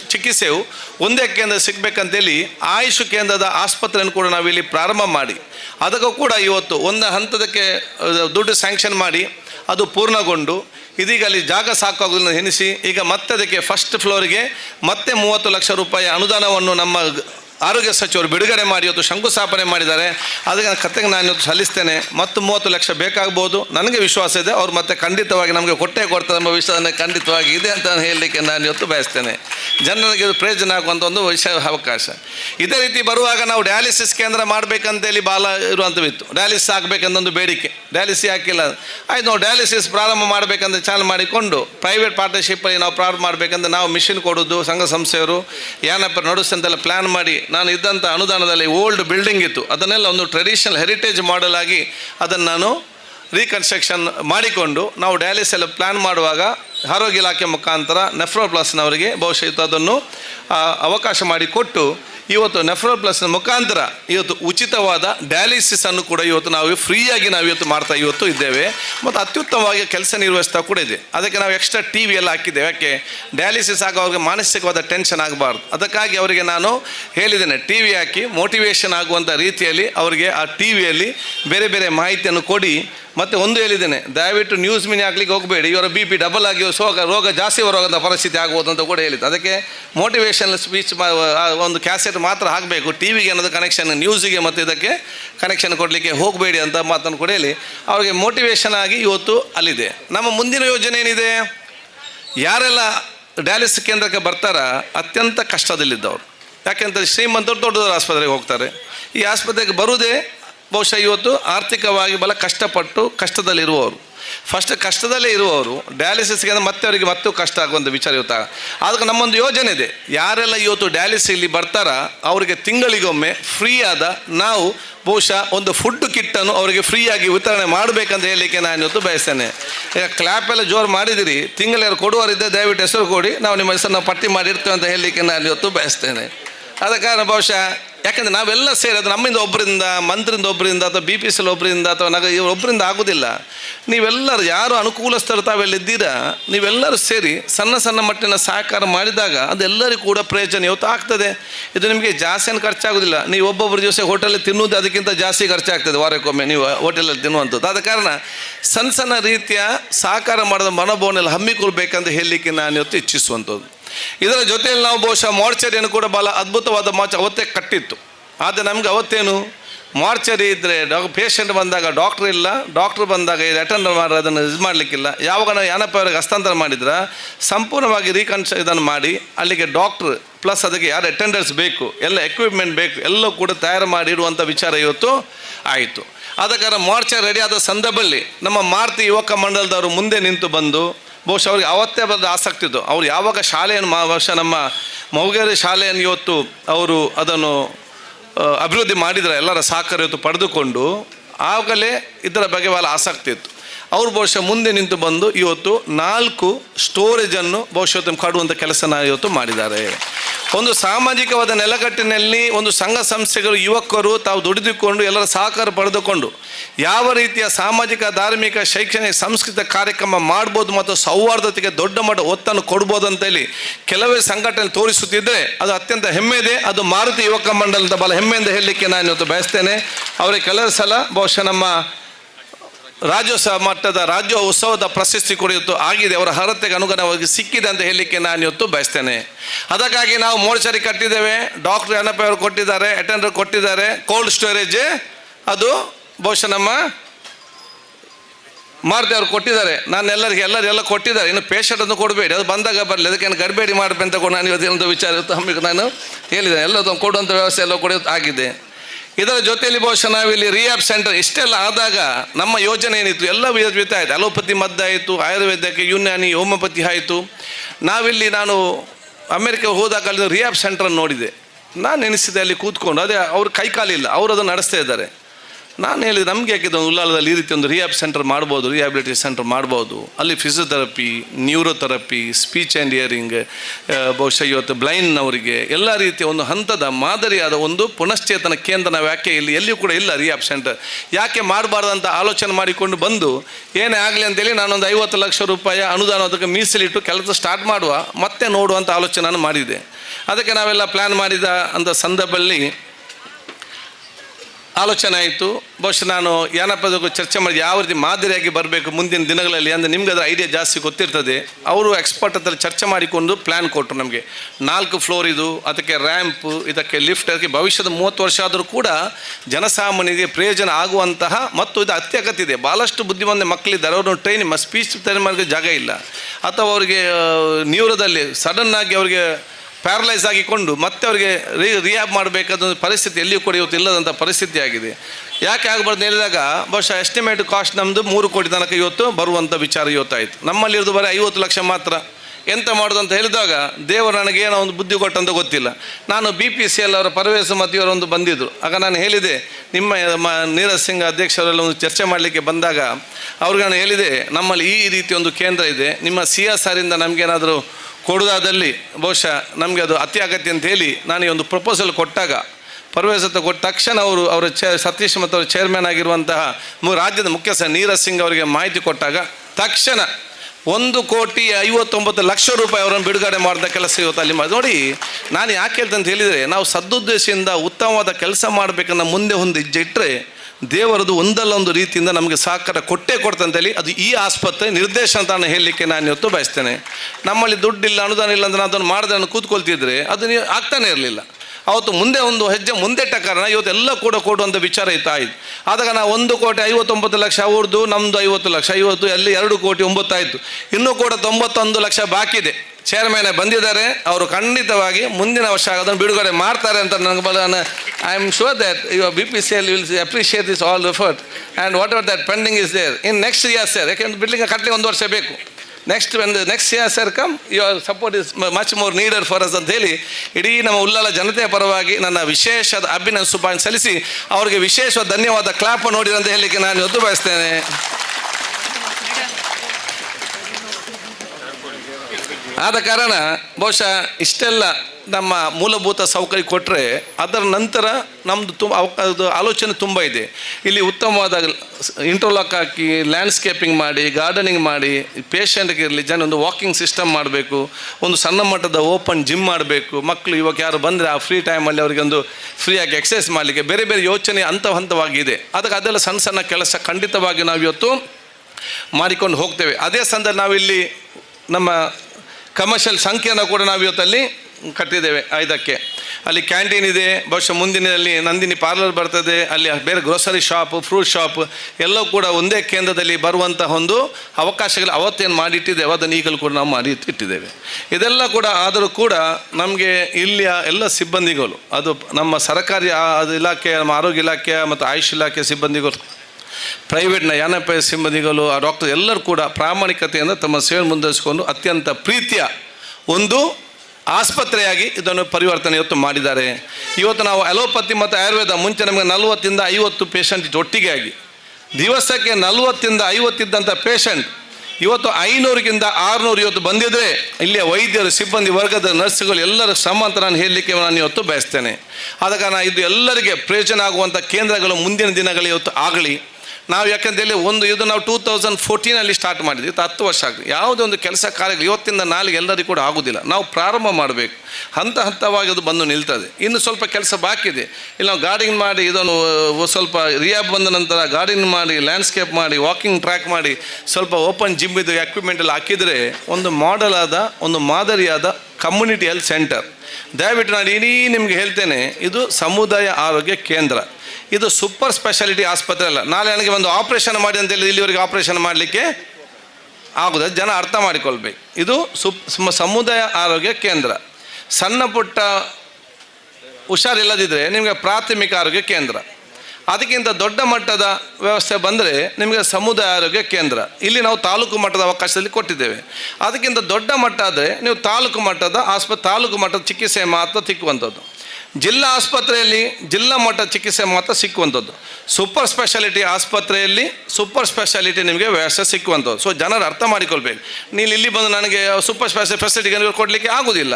ಚಿಕಿತ್ಸೆಯು ಒಂದೇ ಕೇಂದ್ರ ಸಿಗಬೇಕಂತೇಳಿ ಆಯುಷ್ ಕೇಂದ್ರದ ಆಸ್ಪತ್ರೆಯನ್ನು ಕೂಡ ನಾವಿಲ್ಲಿ ಪ್ರಾರಂಭ ಮಾಡಿ. ಅದಕ್ಕೂ ಕೂಡ ಇವತ್ತು ಒಂದು ಹಂತದಕ್ಕೆ, ದುಡ್ಡು ಸ್ಯಾಂಕ್ಷನ್ ಮಾಡಿ, ಅದು ಪೂರ್ಣಗೊಂಡು ಇದೀಗ ಅಲ್ಲಿ ಜಾಗ ಸಾಕಾಗೋದನ್ನು ಎನಿಸಿ ಈಗ ಮತ್ತೆ ಅದಕ್ಕೆ ಫಸ್ಟ್ ಫ್ಲೋರಿಗೆ ಮತ್ತೆ ಮೂವತ್ತು ಲಕ್ಷ ರೂಪಾಯಿ ಅನುದಾನವನ್ನು ನಮ್ಮ ಆರೋಗ್ಯ ಸಚಿವರು ಬಿಡುಗಡೆ ಮಾಡಿ, ಇವತ್ತು ಶಂಕುಸ್ಥಾಪನೆ ಮಾಡಿದ್ದಾರೆ. ಅದಕ್ಕೆ ಕತೆಗೆ ನಾನು ಇವತ್ತು ಸಲ್ಲಿಸ್ತೇನೆ. ಮತ್ತು ಮೂವತ್ತು ಲಕ್ಷ ಬೇಕಾಗ್ಬೋದು. ನನಗೆ ವಿಶ್ವಾಸ ಇದೆ. ಅವ್ರು ಮತ್ತೆ ಖಂಡಿತವಾಗಿ ನಮಗೆ ಕೊಟ್ಟೆ ಕೊಡ್ತಾರೆ ಎಂಬ ವಿಷಯ ಖಂಡಿತವಾಗಿ ಇದೆ ಅಂತ ಹೇಳಲಿಕ್ಕೆ ನಾನು ಇವತ್ತು ಬಯಸ್ತೇನೆ. ಜನರಿಗೆ ಇದು ಪ್ರಯೋಜನ ಆಗುವಂಥ ಒಂದು ವಿಷಯ, ಅವಕಾಶ. ಇದೇ ರೀತಿ ಬರುವಾಗ ನಾವು ಡಯಾಲಿಸಿಸ್ ಕೇಂದ್ರ ಮಾಡಬೇಕಂತೇಳಿ ಬಾಲ ಇರುವಂಥವಿತ್ತು ಡಯಾಲಿಸಿಸ್ ಹಾಕಬೇಕಂದೊಂದು ಬೇಡಿಕೆ. ಡಯಾಲಿಸಿ ಹಾಕಿಲ್ಲ. ಆಯ್ತು ನಾವು ಡಯಾಲಿಸಿಸ್ ಪ್ರಾರಂಭ ಮಾಡಬೇಕಂತ ಚಾಲು ಮಾಡಿಕೊಂಡು, ಪ್ರೈವೇಟ್ ಪಾರ್ಟ್ನರ್ಶಿಪ್ಪಲ್ಲಿ ನಾವು ಪ್ರಾರಂಭ ಮಾಡಬೇಕಂತ ನಾವು ಮಿಷಿನ್ ಕೊಡೋದು ಸಂಘ ಸಂಸ್ಥೆಯವರು ಏನಪ್ಪ ನಡೆಸಂತೆಲ್ಲ ಪ್ಲ್ಯಾನ್ ಮಾಡಿ ನಾನು ಇದ್ದಂಥ ಅನುದಾನದಲ್ಲಿ ಓಲ್ಡ್ ಬಿಲ್ಡಿಂಗ್ ಇತ್ತು. ಅದನ್ನೆಲ್ಲ ಒಂದು ಟ್ರೆಡಿಷನಲ್ ಹೆರಿಟೇಜ್ ಮಾಡೆಲ್ ಆಗಿ ಅದನ್ನು ನಾನು ರೀಕನ್ಸ್ಟ್ರಕ್ಷನ್ ಮಾಡಿಕೊಂಡು ನಾವು ಡಯಾಲಿಸ್ ಎಲ್ಲ ಪ್ಲ್ಯಾನ್ ಮಾಡುವಾಗ ಆರೋಗ್ಯ ಇಲಾಖೆ ಮುಖಾಂತರ ನೆಫ್ರೋಪ್ಲಾಸ್ನವರಿಗೆ ಬಹುಶಃ ಅದನ್ನು ಅವಕಾಶ ಮಾಡಿಕೊಟ್ಟು ಇವತ್ತು ನೆಫ್ರೋ ಪ್ಲಸ್ನ ಮುಖಾಂತರ ಇವತ್ತು ಉಚಿತವಾದ ಡಯಾಲಿಸಿಸ್ ಅನ್ನು ಕೂಡ ಇವತ್ತು ನಾವು ಫ್ರೀಯಾಗಿ ನಾವು ಇವತ್ತು ಮಾಡ್ತಾ ಇವತ್ತು ಇದ್ದೇವೆ. ಮತ್ತು ಅತ್ಯುತ್ತಮವಾಗಿ ಕೆಲಸ ನಿರ್ವಹಿಸ್ತಾ ಕೂಡ ಇದೆ. ಅದಕ್ಕೆ ನಾವು ಎಕ್ಸ್ಟ್ರಾ ಟಿ ವಿ ಎಲ್ಲ ಹಾಕಿದ್ದೇವೆ. ಯಾಕೆ? ಡಯಾಲಿಸಿಸ್ ಆಗೋ ಅವ್ರಿಗೆ ಮಾನಸಿಕವಾದ ಟೆನ್ಷನ್ ಆಗಬಾರ್ದು. ಅದಕ್ಕಾಗಿ ಅವರಿಗೆ ನಾನು ಹೇಳಿದ್ದೇನೆ ಟಿ ವಿ ಹಾಕಿ ಮೋಟಿವೇಶನ್ ಆಗುವಂಥ ರೀತಿಯಲ್ಲಿ ಅವರಿಗೆ ಆ ಟಿ ವಿಯಲ್ಲಿ ಬೇರೆ ಬೇರೆ ಮಾಹಿತಿಯನ್ನು ಕೊಡಿ. ಮತ್ತು ಒಂದು ಹೇಳಿದ್ದೇನೆ, ದಯವಿಟ್ಟು ನ್ಯೂಸ್ ಮಿನಿ ಹಾಕ್ಲಿಕ್ಕೆ ಹೋಗಬೇಡಿ. ಇವರ ಬಿ ಪಿ ಡಬಲ್ ಆಗಿ ಸೋಗ ರೋಗ ಜಾಸ್ತಿ ಬರುವಂಥ ಪರಿಸ್ಥಿತಿ ಆಗ್ಬೋದು ಅಂತ ಕೂಡ ಹೇಳಿದ್ದು. ಅದಕ್ಕೆ ಮೋಟಿವೇಶನಲ್ ಸ್ಪೀಚ್ ಒಂದು ಕ್ಯಾಸೆಟ್ ಮಾತ್ರ ಹಾಕಬೇಕು. ಟಿ ವಿಗೆ ಅನ್ನೋದು ಕನೆಕ್ಷನ್ ನ್ಯೂಸಿಗೆ ಮತ್ತು ಇದಕ್ಕೆ ಕನೆಕ್ಷನ್ ಕೊಡಲಿಕ್ಕೆ ಹೋಗಬೇಡಿ ಅಂತ ಮಾತನ್ನು ಕೂಡ ಹೇಳಿ, ಅವರಿಗೆ ಮೋಟಿವೇಶನ್ ಆಗಿ ಇವತ್ತು ಅಲ್ಲಿದೆ. ನಮ್ಮ ಮುಂದಿನ ಯೋಜನೆ ಏನಿದೆ? ಯಾರೆಲ್ಲ ಡಯಾಲಿಸಿಸ್ ಕೇಂದ್ರಕ್ಕೆ ಬರ್ತಾರ, ಅತ್ಯಂತ ಕಷ್ಟದಲ್ಲಿದ್ದವರು. ಯಾಕೆಂದರೆ ಶ್ರೀಮಂತರು ದೊಡ್ಡ ಆಸ್ಪತ್ರೆಗೆ ಹೋಗ್ತಾರೆ. ಈ ಆಸ್ಪತ್ರೆಗೆ ಬರುವುದೇ ಬಹುಶಃ ಇವತ್ತು ಆರ್ಥಿಕವಾಗಿ ಬಹಳ ಕಷ್ಟಪಟ್ಟು ಕಷ್ಟದಲ್ಲಿರುವವರು. ಫಸ್ಟ್ ಕಷ್ಟದಲ್ಲೇ ಇರುವವರು ಡಯಾಲಿಸಿಸ್ಗೆ ಅಂದರೆ ಮತ್ತೆ ಅವರಿಗೆ ಮತ್ತೂ ಕಷ್ಟ ಆಗುವಂಥ ವಿಚಾರ ಇವತ್ತು ಅದಕ್ಕೆ ನಮ್ಮೊಂದು ಯೋಜನೆ ಇದೆ. ಯಾರೆಲ್ಲ ಇವತ್ತು ಡಯಾಲಿಸಿಸ್ ಇಲ್ಲಿ ಬರ್ತಾರ, ಅವರಿಗೆ ತಿಂಗಳಿಗೊಮ್ಮೆ ಫ್ರೀ ಆದ ನಾವು ಬಹುಶಃ ಒಂದು ಫುಡ್ ಕಿಟ್ಟನ್ನು ಅವರಿಗೆ ಫ್ರೀಯಾಗಿ ವಿತರಣೆ ಮಾಡಬೇಕಂತ ಹೇಳಲಿಕ್ಕೆ ನಾನು ಇವತ್ತು ಬಯಸ್ತೇನೆ. ಈಗ ಕ್ಲಾಪ್ ಎಲ್ಲ ಜೋರು ಮಾಡಿದಿರಿ ತಿಂಗಳು ಕೊಡುವರಿದ್ದೆ ದಯವಿಟ್ಟು ಹೆಸರು ಕೊಡಿ ನಾವು ನಿಮ್ಮ ಹೆಸರನ್ನ ಪಟ್ಟಿ ಮಾಡಿರ್ತೇವೆ ಅಂತ ಹೇಳಲಿಕ್ಕೆ ನಾನು ಇವತ್ತು ಬಯಸ್ತೇನೆ. ಆದ ಕಾರಣ ಬಹುಶಃ ಯಾಕಂದ್ರೆ ನಾವೆಲ್ಲ ಸೇರಿ, ಅದು ನಮ್ಮಿಂದ ಒಬ್ಬರಿಂದ ಮಂತ್ರಿಂದ ಒಬ್ಬರಿಂದ ಅಥವಾ ಬಿ ಪಿ ಸಿ ಒಬ್ಬರಿಂದ ಅಥವಾ ನಗ ಒಬ್ಬರಿಂದ ಆಗೋದಿಲ್ಲ. ನೀವೆಲ್ಲರೂ ಯಾರು ಅನುಕೂಲಸ್ಥರು ತಾವೆಲ್ಲಿದ್ದೀರಾ ನೀವೆಲ್ಲರೂ ಸೇರಿ ಸಣ್ಣ ಸಣ್ಣ ಮಟ್ಟಿನ ಸಹಕಾರ ಮಾಡಿದಾಗ ಅದೆಲ್ಲರಿಗೂ ಕೂಡ ಪ್ರಯೋಜನ ಇವತ್ತು ಆಗ್ತದೆ ಇದು ನಿಮಗೆ ಜಾಸ್ತಿ ಏನು ಖರ್ಚಾಗೋದಿಲ್ಲ. ನೀವು ಒಬ್ಬೊಬ್ಬರು ದಿವಸ ಹೋಟೆಲಲ್ಲಿ ತಿನ್ನುವುದು ಅದಕ್ಕಿಂತ ಜಾಸ್ತಿ ಖರ್ಚಾಗ್ತದೆ ವಾರಕ್ಕೊಮ್ಮೆ ನೀವು ಹೋಟೆಲಲ್ಲಿ ತಿನ್ನುವಂಥದ್ದು. ಆದ ಕಾರಣ ಸಣ್ಣ ಸಣ್ಣ ರೀತಿಯ ಸಹಕಾರ ಮಾಡಿದ ಮನೋಭಾವನೆಯಲ್ಲಿ ಹಮ್ಮಿಕೊಳ್ಬೇಕಂತ ಹೇಳಲಿಕ್ಕೆ ನಾನು ಇವತ್ತು ಇಚ್ಛಿಸುವಂಥದ್ದು. ಇದರ ಜೊತೆಯಲ್ಲಿ ನಾವು ಬಹುಶಃ ಮಾರ್ಚರಿಯನ್ನು ಕೂಡ ಬಹಳ ಅದ್ಭುತವಾದ ಮಾರ್ಚ್ ಅವತ್ತೇ ಕಟ್ಟಿತ್ತು. ಆದರೆ ನಮಗೆ ಅವತ್ತೇನು, ಮಾರ್ಚರಿ ಇದ್ದರೆ ಡಾಕ್ ಪೇಷಂಟ್ ಬಂದಾಗ ಡಾಕ್ಟ್ರ್ ಇಲ್ಲ ಡಾಕ್ಟ್ರ್ ಬಂದಾಗ ಇದು ಅಟೆಂಡರ್ ಮಾಡಿ ಅದನ್ನು ಇದು ಮಾಡಲಿಕ್ಕಿಲ್ಲ. ಯಾವಾಗ ನಾವು ಯಾನಪ್ಪ ಅವ್ರಿಗೆ ಹಸ್ತಾಂತರ ಮಾಡಿದ್ರೆ, ಸಂಪೂರ್ಣವಾಗಿ ರೀಕನ್ಸ್ ಇದನ್ನು ಮಾಡಿ, ಅಲ್ಲಿಗೆ ಡಾಕ್ಟ್ರ್ ಪ್ಲಸ್ ಅದಕ್ಕೆ ಯಾರು ಅಟೆಂಡರ್ಸ್ ಬೇಕು, ಎಲ್ಲ ಎಕ್ವಿಪ್ಮೆಂಟ್ ಬೇಕು ಎಲ್ಲ ಕೂಡ ತಯಾರು ಮಾಡಿ ಇಡುವಂಥ ವಿಚಾರ ಇವತ್ತು ಆಯಿತು. ಆದ ಕಾರಣ ರೆಡಿಯಾದ ರೆಡಿ ಆದ ಸಂದರ್ಭದಲ್ಲಿ ನಮ್ಮ ಮಾರುತಿ ಯುವಕ ಮಂಡಲದವರು ಮುಂದೆ ನಿಂತು ಬಂದು ಬಹುಶಃ ಅವ್ರಿಗೆ ಅವತ್ತೇ ಬಂದ ಆಸಕ್ತಿ ಇತ್ತು. ಅವ್ರು ಯಾವಾಗ ಶಾಲೆಯನ್ನು ಮಾ, ಬಹುಶಃ ನಮ್ಮ ಮೌಗೇರಿ ಶಾಲೆಯನ್ನು ಇವತ್ತು ಅವರು ಅದನ್ನು ಅಭಿವೃದ್ಧಿ ಮಾಡಿದರೆ ಎಲ್ಲರ ಸಹಕಾರ ಇವತ್ತು ಪಡೆದುಕೊಂಡು ಆಗಲೇ ಇದರ ಬಗ್ಗೆ ಭಾಳ ಆಸಕ್ತಿ ಇತ್ತು. ಅವರು ಬಹುಶಃ ಮುಂದೆ ನಿಂತು ಬಂದು ಇವತ್ತು ನಾಲ್ಕು ಸ್ಟೋರೇಜನ್ನು ಬಹುಶಃ ಕಾಡುವಂಥ ಕೆಲಸನ ಇವತ್ತು ಮಾಡಿದ್ದಾರೆ. ಒಂದು ಸಾಮಾಜಿಕವಾದ ನೆಲಗಟ್ಟಿನಲ್ಲಿ ಒಂದು ಸಂಘ ಸಂಸ್ಥೆಗಳು, ಯುವಕರು ತಾವು ದುಡಿದುಕೊಂಡು ಎಲ್ಲರ ಸಹಕಾರ ಪಡೆದುಕೊಂಡು ಯಾವ ರೀತಿಯ ಸಾಮಾಜಿಕ, ಧಾರ್ಮಿಕ, ಶೈಕ್ಷಣಿಕ, ಸಾಂಸ್ಕೃತಿಕ ಕಾರ್ಯಕ್ರಮ ಮಾಡ್ಬೋದು ಮತ್ತು ಸೌಹಾರ್ದತೆಗೆ ದೊಡ್ಡ ಮಟ್ಟ ಒತ್ತನ್ನು ಕೊಡ್ಬೋದು ಅಂತೇಳಿ ಕೆಲವೇ ಸಂಘಟನೆ ತೋರಿಸುತ್ತಿದ್ದರೆ ಅದು ಅತ್ಯಂತ ಹೆಮ್ಮೆ ಇದೆ ಅದು ಮಾರುತಿ ಯುವಕ ಮಂಡಲದ ಬಲ ಹೆಮ್ಮೆಯಿಂದ ಹೇಳಲಿಕ್ಕೆ ನಾನು ಇವತ್ತು ಬಯಸ್ತೇನೆ. ಅವರಿಗೆ ಕೆಲವು ಸಲ ಬಹುಶಃ ನಮ್ಮ ರಾಜ್ಯೋತ್ಸವ ಮಟ್ಟದ ರಾಜ್ಯ ಉತ್ಸವದ ಪ್ರಶಸ್ತಿ ಇವತ್ತು ಆಗಿದೆ. ಅವರ ಅರ್ಹತೆಗೆ ಅನುಗುಣವಾಗಿ ಸಿಕ್ಕಿದೆ ಅಂತ ಹೇಳಲಿಕ್ಕೆ ನಾನು ಇವತ್ತು ಬಯಸ್ತೇನೆ. ಅದಕ್ಕಾಗಿ ನಾವು ಮೋರ್ಚರಿ ಕಟ್ಟಿದ್ದೇವೆ. ಡಾಕ್ಟರ್ ಅನಪ್ಪ ಅವರು ಕೊಟ್ಟಿದ್ದಾರೆ ಅಟೆಂಡರ್ ಕೊಟ್ಟಿದ್ದಾರೆ. ಕೋಲ್ಡ್ ಸ್ಟೋರೇಜ್ ಅದು ಬಹುಶಃ ನಮ್ಮ ಮಾರುತಿ ಅವ್ರು ಕೊಟ್ಟಿದ್ದಾರೆ. ನಾನು ಎಲ್ಲರಿಗೆ ಎಲ್ಲರೂ ಎಲ್ಲ ಕೊಟ್ಟಿದ್ದಾರೆ. ಇನ್ನು ಪೇಷಂಟ್ ಅನ್ನು ಕೊಡಬೇಡಿ. ಅದು ಬಂದಾಗ ಬರಲಿ. ಅದಕ್ಕೆ ಗಡಬೇಡಿ ಮಾಡಬೇಕು ಅಂತ ಕೂಡ ನಾನು ಇವತ್ತು ವಿಚಾರ ಇವತ್ತು ಹಮ್ಮಿಗೆ ನಾನು ಹೇಳಿದೆ ಎಲ್ಲ ಕೊಡುವಂಥ ವ್ಯವಸ್ಥೆ ಎಲ್ಲ ಕೂಡ ಆಗಿದೆ. ಇದರ ಜೊತೆಯಲ್ಲಿ ಬಹುಶಃ ನಾವಿಲ್ಲಿ ರಿಯಾಬ್ ಸೆಂಟರ್ ಇಷ್ಟೆಲ್ಲ ಆದಾಗ ನಮ್ಮ ಯೋಜನೆ ಏನಿತ್ತು? ಎಲ್ಲ ವಿಧ ಆಯಿತು. ಅಲೋಪತಿ ಮದ್ದಾಯಿತು ಆಯುರ್ವೇದಕ್ಕೆ ಯುನಾನಿ ಹೋಮೋಪತಿ ಆಯಿತು. ನಾವಿಲ್ಲಿ ನಾನು ಅಮೆರಿಕ ಹೋದಾಗ ಅಲ್ಲಿ ರಿಯಾಬ್ ಸೆಂಟರ್ ನೋಡಿದೆ. ನಾನು ನೆನೆಸಿದೆ ಅಲ್ಲಿ ಕೂತ್ಕೊಂಡು. ಅದೇ ಅವ್ರ ಕೈಕಾಲಿಲ್ಲ ಅವರು ಅದನ್ನು ನಡೆಸ್ತಾ ಇದ್ದಾರೆ. ನಾನು ಹೇಳಿದೆ ನಮಗೆ ಯಾಕಿದ್ದು ಒಂದು ಉಲ್ಲಾಳದಲ್ಲಿ ಈ ರೀತಿ ಒಂದು ರಿಯಾಬ್ ಸೆಂಟರ್ ಮಾಡ್ಬೋದು ರಿಹ್ಯಾಬಿಲಿಟೇಷನ್ ಸೆಂಟರ್ ಮಾಡ್ಬೋದು? ಅಲ್ಲಿ physiotherapy neurotherapy speech and hearing ಬಹುಶಃ ಇವತ್ತು ಬ್ಲೈಂಡ್ನವರಿಗೆ ಎಲ್ಲ ರೀತಿಯ ಒಂದು ಹಂತದ ಮಾದರಿಯಾದ ಒಂದು ಪುನಶ್ಚೇತನ ಕೇಂದ್ರ ನಾವು ಯಾಕೆ ಇಲ್ಲಿ ಎಲ್ಲಿಯೂ ಕೂಡ ಇಲ್ಲ ರಿಯಾಬ್ ಸೆಂಟರ್ ಯಾಕೆ ಮಾಡಬಾರ್ದಂತ ಆಲೋಚನೆ ಮಾಡಿಕೊಂಡು ಬಂದು, ಏನೇ ಆಗಲಿ ಅಂತೇಳಿ ನಾನೊಂದು ಐವತ್ತು ಲಕ್ಷ ರೂಪಾಯಿ ಅನುದಾನ ಅದಕ್ಕೆ ಮೀಸಲಿಟ್ಟು ಕೆಲಸ ಸ್ಟಾರ್ಟ್ ಮಾಡುವ, ಮತ್ತೆ ನೋಡುವಂಥ ಆಲೋಚನೆ ನಾನು ಮಾಡಿದೆ. ಅದಕ್ಕೆ ನಾವೆಲ್ಲ ಪ್ಲ್ಯಾನ್ ಮಾಡಿದ ಅಂಥ ಸಂದರ್ಭದಲ್ಲಿ ಆಲೋಚನೆ ಆಯಿತು. ಬಹುಶಃ ನಾನು ಏನಪ್ಪ ಚರ್ಚೆ ಮಾಡಿ ಯಾವ ರೀತಿ ಮಾದರಿಯಾಗಿ ಬರಬೇಕು ಮುಂದಿನ ದಿನಗಳಲ್ಲಿ ಅಂದರೆ ನಿಮ್ಗೆ ಅದರ ಐಡಿಯಾ ಜಾಸ್ತಿ ಗೊತ್ತಿರ್ತದೆ. ಅವರು ಎಕ್ಸ್ಪರ್ಟ್ ಹತ್ರ ಚರ್ಚೆ ಮಾಡಿಕೊಂಡು ಪ್ಲ್ಯಾನ್ ಕೊಟ್ಟರು ನಮಗೆ. ನಾಲ್ಕು ಫ್ಲೋರ್ ಇದು, ಅದಕ್ಕೆ ರ್ಯಾಂಪ್ ಇದಕ್ಕೆ ಲಿಫ್ಟ್ ಅದಕ್ಕೆ ಭವಿಷ್ಯದ ಮೂವತ್ತು ವರ್ಷ ಆದರೂ ಕೂಡ ಜನಸಾಮಾನ್ಯರಿಗೆ ಪ್ರಯೋಜನ ಆಗುವಂತಹ ಮತ್ತು ಇದು ಅತ್ಯಗತ್ಯ ಇದೆ. ಭಾಳಷ್ಟು ಬುದ್ಧಿವಂತ ಮಕ್ಕಳಿದ್ದಾರೆ. ಅವ್ರನ್ನ ಟ್ರೈನ್ ಸ್ಪೀಚ್ ಟ್ರೈನ್ ಮಾಡೋಕ್ಕೆ ಜಾಗ ಇಲ್ಲ. ಅಥವಾ ಅವರಿಗೆ ನ್ಯೂರದಲ್ಲಿ ಸಡನ್ನಾಗಿ ಅವರಿಗೆ ಪ್ಯಾರಲೈಸ್ ಆಗಿಕೊಂಡು ಮತ್ತೆ ಅವರಿಗೆ ರೀ ರಿಯಾಬ್ ಮಾಡಬೇಕಾದ ಪರಿಸ್ಥಿತಿ ಎಲ್ಲಿಯೂ ಕೂಡ ಇವತ್ತು ಇಲ್ಲದಂಥ ಪರಿಸ್ಥಿತಿ ಆಗಿದೆ. ಯಾಕೆ ಆಗಬಾರ್ದು ಹೇಳಿದಾಗ, ಬಹುಶಃ ಎಸ್ಟಿಮೇಟ್ ಕಾಸ್ಟ್ ನಮ್ಮದು ಮೂರು ಕೋಟಿ ತನಕ ಇವತ್ತು ಬರುವಂಥ ವಿಚಾರ ಇವತ್ತಾಯಿತು. ನಮ್ಮಲ್ಲಿರೋದು ಬರೀ ಐವತ್ತು ಲಕ್ಷ ಮಾತ್ರ. ಎಂತ ಮಾಡೋದು ಅಂತ ಹೇಳಿದಾಗ, ದೇವರು ನನಗೆ ಏನೋ ಒಂದು ಬುದ್ಧಿ ಕೊಟ್ಟಂತ ಗೊತ್ತಿಲ್ಲ. ನಾನು ಬಿ ಪಿ ಸಿ ಎಲ್ ಅವರ ಪರವೇಶ ಮತಿಯವರೊಂದು ಬಂದಿದ್ದರು ಆಗ ನಾನು ಹೇಳಿದೆ, ನಿಮ್ಮ ಮ, ನೀರಜ್ ಸಿಂಗ್ ಅಧ್ಯಕ್ಷರೆಲ್ಲ ಒಂದು ಚರ್ಚೆ ಮಾಡಲಿಕ್ಕೆ ಬಂದಾಗ, ಅವ್ರಿಗೆ ನಾನು ಹೇಳಿದೆ, ನಮ್ಮಲ್ಲಿ ಈ ರೀತಿ ಒಂದು ಕೇಂದ್ರ ಇದೆ. ನಿಮ್ಮ ಸಿ ಎಸ್ ಆರಿಂದ ನಮಗೇನಾದರೂ ಕೊಡುವುದಾದಲ್ಲಿ ಬಹುಶಃ ನಮಗೆ ಅದು ಅತಿ ಅಗತ್ಯ ಅಂತ ಹೇಳಿ ನಾನು ಈ ಒಂದು ಪ್ರಪೋಸಲ್ ಕೊಟ್ಟಾಗ ಪರ್ವೇಸತ್ತ ಕೊಟ್ಟ ತಕ್ಷಣ ಅವರು, ಅವರ ಚೇ, ಸತೀಶ್ ಮತ್ತು ಅವರ ಚೇರ್ಮನ್ ಆಗಿರುವಂತಹ ಮೂ, ರಾಜ್ಯದ ಮುಖ್ಯಸ್ಥ ನೀರಜ್ ಸಿಂಗ್ ಅವರಿಗೆ ಮಾಹಿತಿ ಕೊಟ್ಟಾಗ, ತಕ್ಷಣ ಒಂದು ಕೋಟಿ ಐವತ್ತೊಂಬತ್ತು ಲಕ್ಷ ರೂಪಾಯಿ ಅವರನ್ನು ಬಿಡುಗಡೆ ಮಾಡಿದ ಕೆಲಸ ಇವತ್ತು ಅಲ್ಲಿ ನೋಡಿ, ನಾನು ಯಾಕೆ ಹೇಳ್ತಂತ ಹೇಳಿದರೆ, ನಾವು ಸದ್ದುದ್ದೇಶದಿಂದ ಉತ್ತಮವಾದ ಕೆಲಸ ಮಾಡಬೇಕನ್ನ ಮುಂದೆ ಒಂದು ಹೆಜ್ಜೆ ಇಟ್ಟರೆ ದೇವರದು ಒಂದಲ್ಲ ಒಂದು ರೀತಿಯಿಂದ ನಮಗೆ ಸಹಕಾರ ಕೊಟ್ಟೇ ಕೊಡ್ತಂತೇಳಿ ಅದು ಈ ಆಸ್ಪತ್ರೆ ನಿರ್ದೇಶನ ಹೇಳಲಿಕ್ಕೆ ನಾನು ಇವತ್ತು ಬಯಸ್ತೇನೆ. ನಮ್ಮಲ್ಲಿ ದುಡ್ಡಿಲ್ಲ, ಅನುದಾನ ಇಲ್ಲ ಅಂದರೆ ನಾನು ಅದನ್ನು ಮಾಡಿದ್ರೆ ಕೂತ್ಕೊಳ್ತಿದ್ರೆ ಅದು ನೀವು ಆಗ್ತಾನೆ ಇರಲಿಲ್ಲ. ಅವತ್ತು ಮುಂದೆ ಒಂದು ಹೆಜ್ಜೆ ಮುಂದೆಟ್ಟ ಕಾರಣ ಇವತ್ತೆಲ್ಲ ಕೂಡ ಕೊಡುವಂಥ ವಿಚಾರ ಇತ್ತು. ಆಯಿತು ಆದಾಗ ನಾವು ಒಂದು ಕೋಟಿ ಐವತ್ತೊಂಬತ್ತು ಲಕ್ಷ ಅವ್ರದ್ದು ನಮ್ಮದು ಐವತ್ತು ಲಕ್ಷ ಐವತ್ತು ಅಲ್ಲಿ ಎರಡು ಕೋಟಿ ಒಂಬತ್ತಾಯಿತು. ಇನ್ನೂ ಕೂಡ ತೊಂಬತ್ತೊಂದು ಲಕ್ಷ ಬಾಕಿ ಇದೆ. ಚೇರ್ಮನ್ ಬಂದಿದ್ದಾರೆ, ಅವರು ಖಂಡಿತವಾಗಿ ಮುಂದಿನ ವರ್ಷ ಅದನ್ನು ಬಿಡುಗಡೆ ಮಾಡ್ತಾರೆ ಅಂತ ನನಗೆ ಬಲ I am sure that you B P C L will appreciate this all effort and what are that pending is there in next year sir ಯಾಕೆಂದ್ರೆ ಬಿಡ್ಲಿಕ್ಕೆ ಕಟ್ಟಲಿಕ್ಕೆ ಒಂದು ವರ್ಷ ಬೇಕು. Next when the next year sir come your support is much more needed for us ಅಂತ ಹೇಳಿ ಇಡೀ ನಮ್ಮ ಉಲ್ಲಾಲ ಜನತೆಯ ಪರವಾಗಿ ನನ್ನ ವಿಶೇಷ ಅಭಿನಂದ ಸುಭಾನ್ ಸಲ್ಲಿಸಿ. ಅವರಿಗೆ ವಿಶೇಷ ಧನ್ಯವಾದ ಕ್ಲಾಪ್ ನೋಡಿರಂತ ಹೇಳಲಿಕ್ಕೆ ನಾನು ಇವತ್ತು ಬಯಸ್ತೇನೆ. ಆದ ಕಾರಣ ಬಹುಶಃ ಇಷ್ಟೆಲ್ಲ ನಮ್ಮ ಮೂಲಭೂತ ಸೌಕರ್ಯ ಕೊಟ್ಟರೆ ಅದರ ನಂತರ ನಮ್ಮದು ತುಂಬ ಅದು ಆಲೋಚನೆ ತುಂಬ ಇದೆ. ಇಲ್ಲಿ ಉತ್ತಮವಾದ ಇಂಟರ್ಲಾಕ್ ಹಾಕಿ ಲ್ಯಾಂಡ್ಸ್ಕೇಪಿಂಗ್ ಮಾಡಿ ಗಾರ್ಡನಿಂಗ್ ಮಾಡಿ ಪೇಷಂಟ್ಗೆ ಇರಲಿ, ಜನ ಒಂದು ವಾಕಿಂಗ್ ಸಿಸ್ಟಮ್ ಮಾಡಬೇಕು, ಒಂದು ಸಣ್ಣ ಮಟ್ಟದ ಓಪನ್ ಜಿಮ್ ಮಾಡಬೇಕು ಮಕ್ಕಳು ಇವಾಗ ಯಾರು ಬಂದರೆ ಆ ಫ್ರೀ ಟೈಮಲ್ಲಿ ಅವರಿಗೆ ಒಂದು ಫ್ರೀಯಾಗಿ ಎಕ್ಸಸೈಸ್ ಮಾಡಲಿಕ್ಕೆ ಬೇರೆ ಬೇರೆ ಯೋಚನೆ ಹಂತ ಹಂತವಾಗಿದೆ ಅದಕ್ಕೆ ಅದೆಲ್ಲ ಸಣ್ಣ ಸಣ್ಣ ಕೆಲಸ ಖಂಡಿತವಾಗಿ ನಾವು ಇವತ್ತು ಮಾಡಿಕೊಂಡು ಹೋಗ್ತೇವೆ. ಅದೇ ಸಂದರ್ಭ ನಾವಿಲ್ಲಿ ನಮ್ಮ ಕಮರ್ಷಿಯಲ್ ಸಂಖ್ಯೆಯನ್ನು ಕೂಡ ನಾವು ಇವತ್ತಲ್ಲಿ ಕಟ್ಟಿದ್ದೇವೆ ಐದಕ್ಕೆ. ಅಲ್ಲಿ ಕ್ಯಾಂಟೀನ್ ಇದೆ, ಬಹುಶಃ ಮುಂದಿನಲ್ಲಿ ನಂದಿನಿ ಪಾರ್ಲರ್ ಬರ್ತದೆ, ಅಲ್ಲಿ ಬೇರೆ ಗ್ರೋಸರಿ ಶಾಪ್ ಫ್ರೂಟ್ ಶಾಪ್ ಎಲ್ಲವೂ ಕೂಡ ಒಂದೇ ಕೇಂದ್ರದಲ್ಲಿ ಬರುವಂತಹ ಒಂದು ಅವಕಾಶಗಳು ಅವತ್ತೇನು ಮಾಡಿಟ್ಟಿದ್ದೇವೆ ಅದನ್ನು ಈಗಲೂ ಕೂಡ ನಾವು ಮಾಡಿ ಇಟ್ಟಿದ್ದೇವೆ ಇದೆಲ್ಲ ಕೂಡ ಆದರೂ ಕೂಡ ನಮಗೆ ಇಲ್ಲಿಯ ಎಲ್ಲ ಸಿಬ್ಬಂದಿಗಳು, ಅದು ನಮ್ಮ ಸರ್ಕಾರಿ ಇಲಾಖೆ, ನಮ್ಮ ಆರೋಗ್ಯ ಇಲಾಖೆ ಮತ್ತು ಆಯುಷ್ ಇಲಾಖೆ ಸಿಬ್ಬಂದಿಗಳು ಪ್ರೈವೇಟ್ನ ಯಾನಪ ಸಿಂಬದಿಗಳು ಆ ಡಾಕ್ಟರ್ ಎಲ್ಲರೂ ಕೂಡ ಪ್ರಾಮಾಣಿಕತೆಯಿಂದ ತಮ್ಮ ಸೇವೆ ಮುಂದುವರಿಸಿಕೊಂಡು ಅತ್ಯಂತ ಪ್ರೀತಿಯ ಒಂದು ಆಸ್ಪತ್ರೆಯಾಗಿ ಇದನ್ನು ಪರಿವರ್ತನೆ ಇವತ್ತು ಮಾಡಿದ್ದಾರೆ. ಇವತ್ತು ನಾವು ಅಲೋಪತಿ ಮತ್ತು ಆಯುರ್ವೇದ ಮುಂಚೆ ನಮಗೆ ನಲವತ್ತಿಂದ ಐವತ್ತು ಪೇಷಂಟ್ ಒಟ್ಟಿಗೆ ಆಗಿ ದಿವಸಕ್ಕೆ ನಲವತ್ತಿಂದ ಐವತ್ತಿದ್ದಂಥ ಪೇಷಂಟ್ ಇವತ್ತು ಐನೂರಿಗಿಂತ ಆರುನೂರು ಇವತ್ತು ಬಂದಿದ್ರೆ ಇಲ್ಲಿಯ ವೈದ್ಯರು, ಸಿಬ್ಬಂದಿ ವರ್ಗದ ನರ್ಸ್ಗಳು ಎಲ್ಲರ ಅಂತ ನಾನು ಹೇಳಲಿಕ್ಕೆ ನಾನು ಇವತ್ತು ಬಯಸ್ತೇನೆ. ಆದ ಕಾರಣ ಇದು ಎಲ್ಲರಿಗೆ ಪ್ರಯೋಜನ ಆಗುವಂಥ ಕೇಂದ್ರಗಳು ಮುಂದಿನ ದಿನಗಳು ಇವತ್ತು ಆಗಲಿ. ನಾವು ಯಾಕಂದ್ರೆ ಇಲ್ಲಿ ಒಂದು ಇದು ನಾವು ಟೂ ತೌಸಂಡ್ ಫೋರ್ಟೀನಲ್ಲಿ ಸ್ಟಾರ್ಟ್ ಮಾಡಿದ್ವಿ. ಹತ್ತು ವರ್ಷ ಆಗ್ತದೆ ಯಾವುದೇ ಒಂದು ಕೆಲಸ ಕಾರ್ಯಗಳು ಇವತ್ತಿಂದ ನಾಳೆಗೆ ಎಲ್ಲರಿಗೂ ಕೂಡ ಆಗೋದಿಲ್ಲ. ನಾವು ಪ್ರಾರಂಭ ಮಾಡಬೇಕು. ಹಂತ ಹಂತವಾಗಿ ಅದು ಬಂದು ನಿಲ್ತದೆ. ಇನ್ನು ಸ್ವಲ್ಪ ಕೆಲಸ ಬಾಕಿ ಇದೆ. ಇಲ್ಲಿ ನಾವು ಗಾರ್ಡಿಂಗ್ ಮಾಡಿ ಇದನ್ನು ಸ್ವಲ್ಪ ರಿಯಾಬ್ ಬಂದ ನಂತರ ಗಾರ್ಡಿಂಗ್ ಮಾಡಿ ಲ್ಯಾಂಡ್ಸ್ಕೇಪ್ ಮಾಡಿ ವಾಕಿಂಗ್ ಟ್ರ್ಯಾಕ್ ಮಾಡಿ, ಸ್ವಲ್ಪ ಓಪನ್ ಜಿಮ್ ಇದು ಎಕ್ವಿಪ್ಮೆಂಟ್ ಎಲ್ಲ ಹಾಕಿದರೆ ಒಂದು ಮಾಡೆಲ್ ಆದ, ಒಂದು ಮಾದರಿಯಾದ ಕಮ್ಯುನಿಟಿ ಹೆಲ್ತ್ ಸೆಂಟರ್ ದಯವಿಟ್ಟು ನಾನು ಇಡೀ ನಿಮಗೆ ಹೇಳ್ತೇನೆ. ಇದು ಸಮುದಾಯ ಆರೋಗ್ಯ ಕೇಂದ್ರ. ಇದು ಸೂಪರ್ ಸ್ಪೆಷಾಲಿಟಿ ಆಸ್ಪತ್ರೆ ಅಲ್ಲ. ನಾಳೆ ನನಗೆ ಒಂದು ಆಪರೇಷನ್ ಮಾಡಿ ಅಂತ ಹೇಳಿದ್ರೆ ಇಲ್ಲಿವರೆಗೆ ಆಪರೇಷನ್ ಮಾಡಲಿಕ್ಕೆ ಆಗುದ. ಜನ ಅರ್ಥ ಮಾಡಿಕೊಳ್ಬೇಕು. ಇದು ಸುಪ್ ಸಮ- ಸಮುದಾಯ ಆರೋಗ್ಯ ಕೇಂದ್ರ. ಸಣ್ಣ ಪುಟ್ಟ ಹುಷಾರಿಲ್ಲದಿದ್ದರೆ ನಿಮಗೆ ಪ್ರಾಥಮಿಕ ಆರೋಗ್ಯ ಕೇಂದ್ರ. ಅದಕ್ಕಿಂತ ದೊಡ್ಡ ಮಟ್ಟದ ವ್ಯವಸ್ಥೆ ಬಂದರೆ ನಿಮಗೆ ಸಮುದಾಯ ಆರೋಗ್ಯ ಕೇಂದ್ರ. ಇಲ್ಲಿ ನಾವು ತಾಲೂಕು ಮಟ್ಟದ ಅವಕಾಶದಲ್ಲಿ ಕೊಟ್ಟಿದ್ದೇವೆ. ಅದಕ್ಕಿಂತ ದೊಡ್ಡ ಮಟ್ಟ ಆದರೆ ನೀವು ತಾಲೂಕು ಮಟ್ಟದ ಆಸ್ಪತ್ರೆ ತಾಲೂಕು ಮಟ್ಟದ ಚಿಕಿತ್ಸೆ ಮಾತ್ರ ಸಿಕ್ಕುವಂಥದ್ದು. ಜಿಲ್ಲಾ ಆಸ್ಪತ್ರೆಯಲ್ಲಿ ಜಿಲ್ಲಾ ಮಟ್ಟ ಚಿಕಿತ್ಸೆ ಮಾತ್ರ ಸಿಕ್ಕುವಂಥದ್ದು. ಸೂಪರ್ ಸ್ಪೆಷಾಲಿಟಿ ಆಸ್ಪತ್ರೆಯಲ್ಲಿ ಸೂಪರ್ ಸ್ಪೆಷಾಲಿಟಿ ನಿಮಗೆ ವ್ಯವಸ್ಥೆ ಸಿಕ್ಕುವಂಥದ್ದು. ಸೊ ಜನರು ಅರ್ಥ ಮಾಡಿಕೊಳ್ಬೇಕು. ನೀವು ಇಲ್ಲಿ ಬಂದು ನನಗೆ ಸೂಪರ್ ಸ್ಪೆಷಲ್ ಫೆಸಿಲಿಟಿ ಕೊಡಲಿಕ್ಕೆ ಆಗೋದಿಲ್ಲ.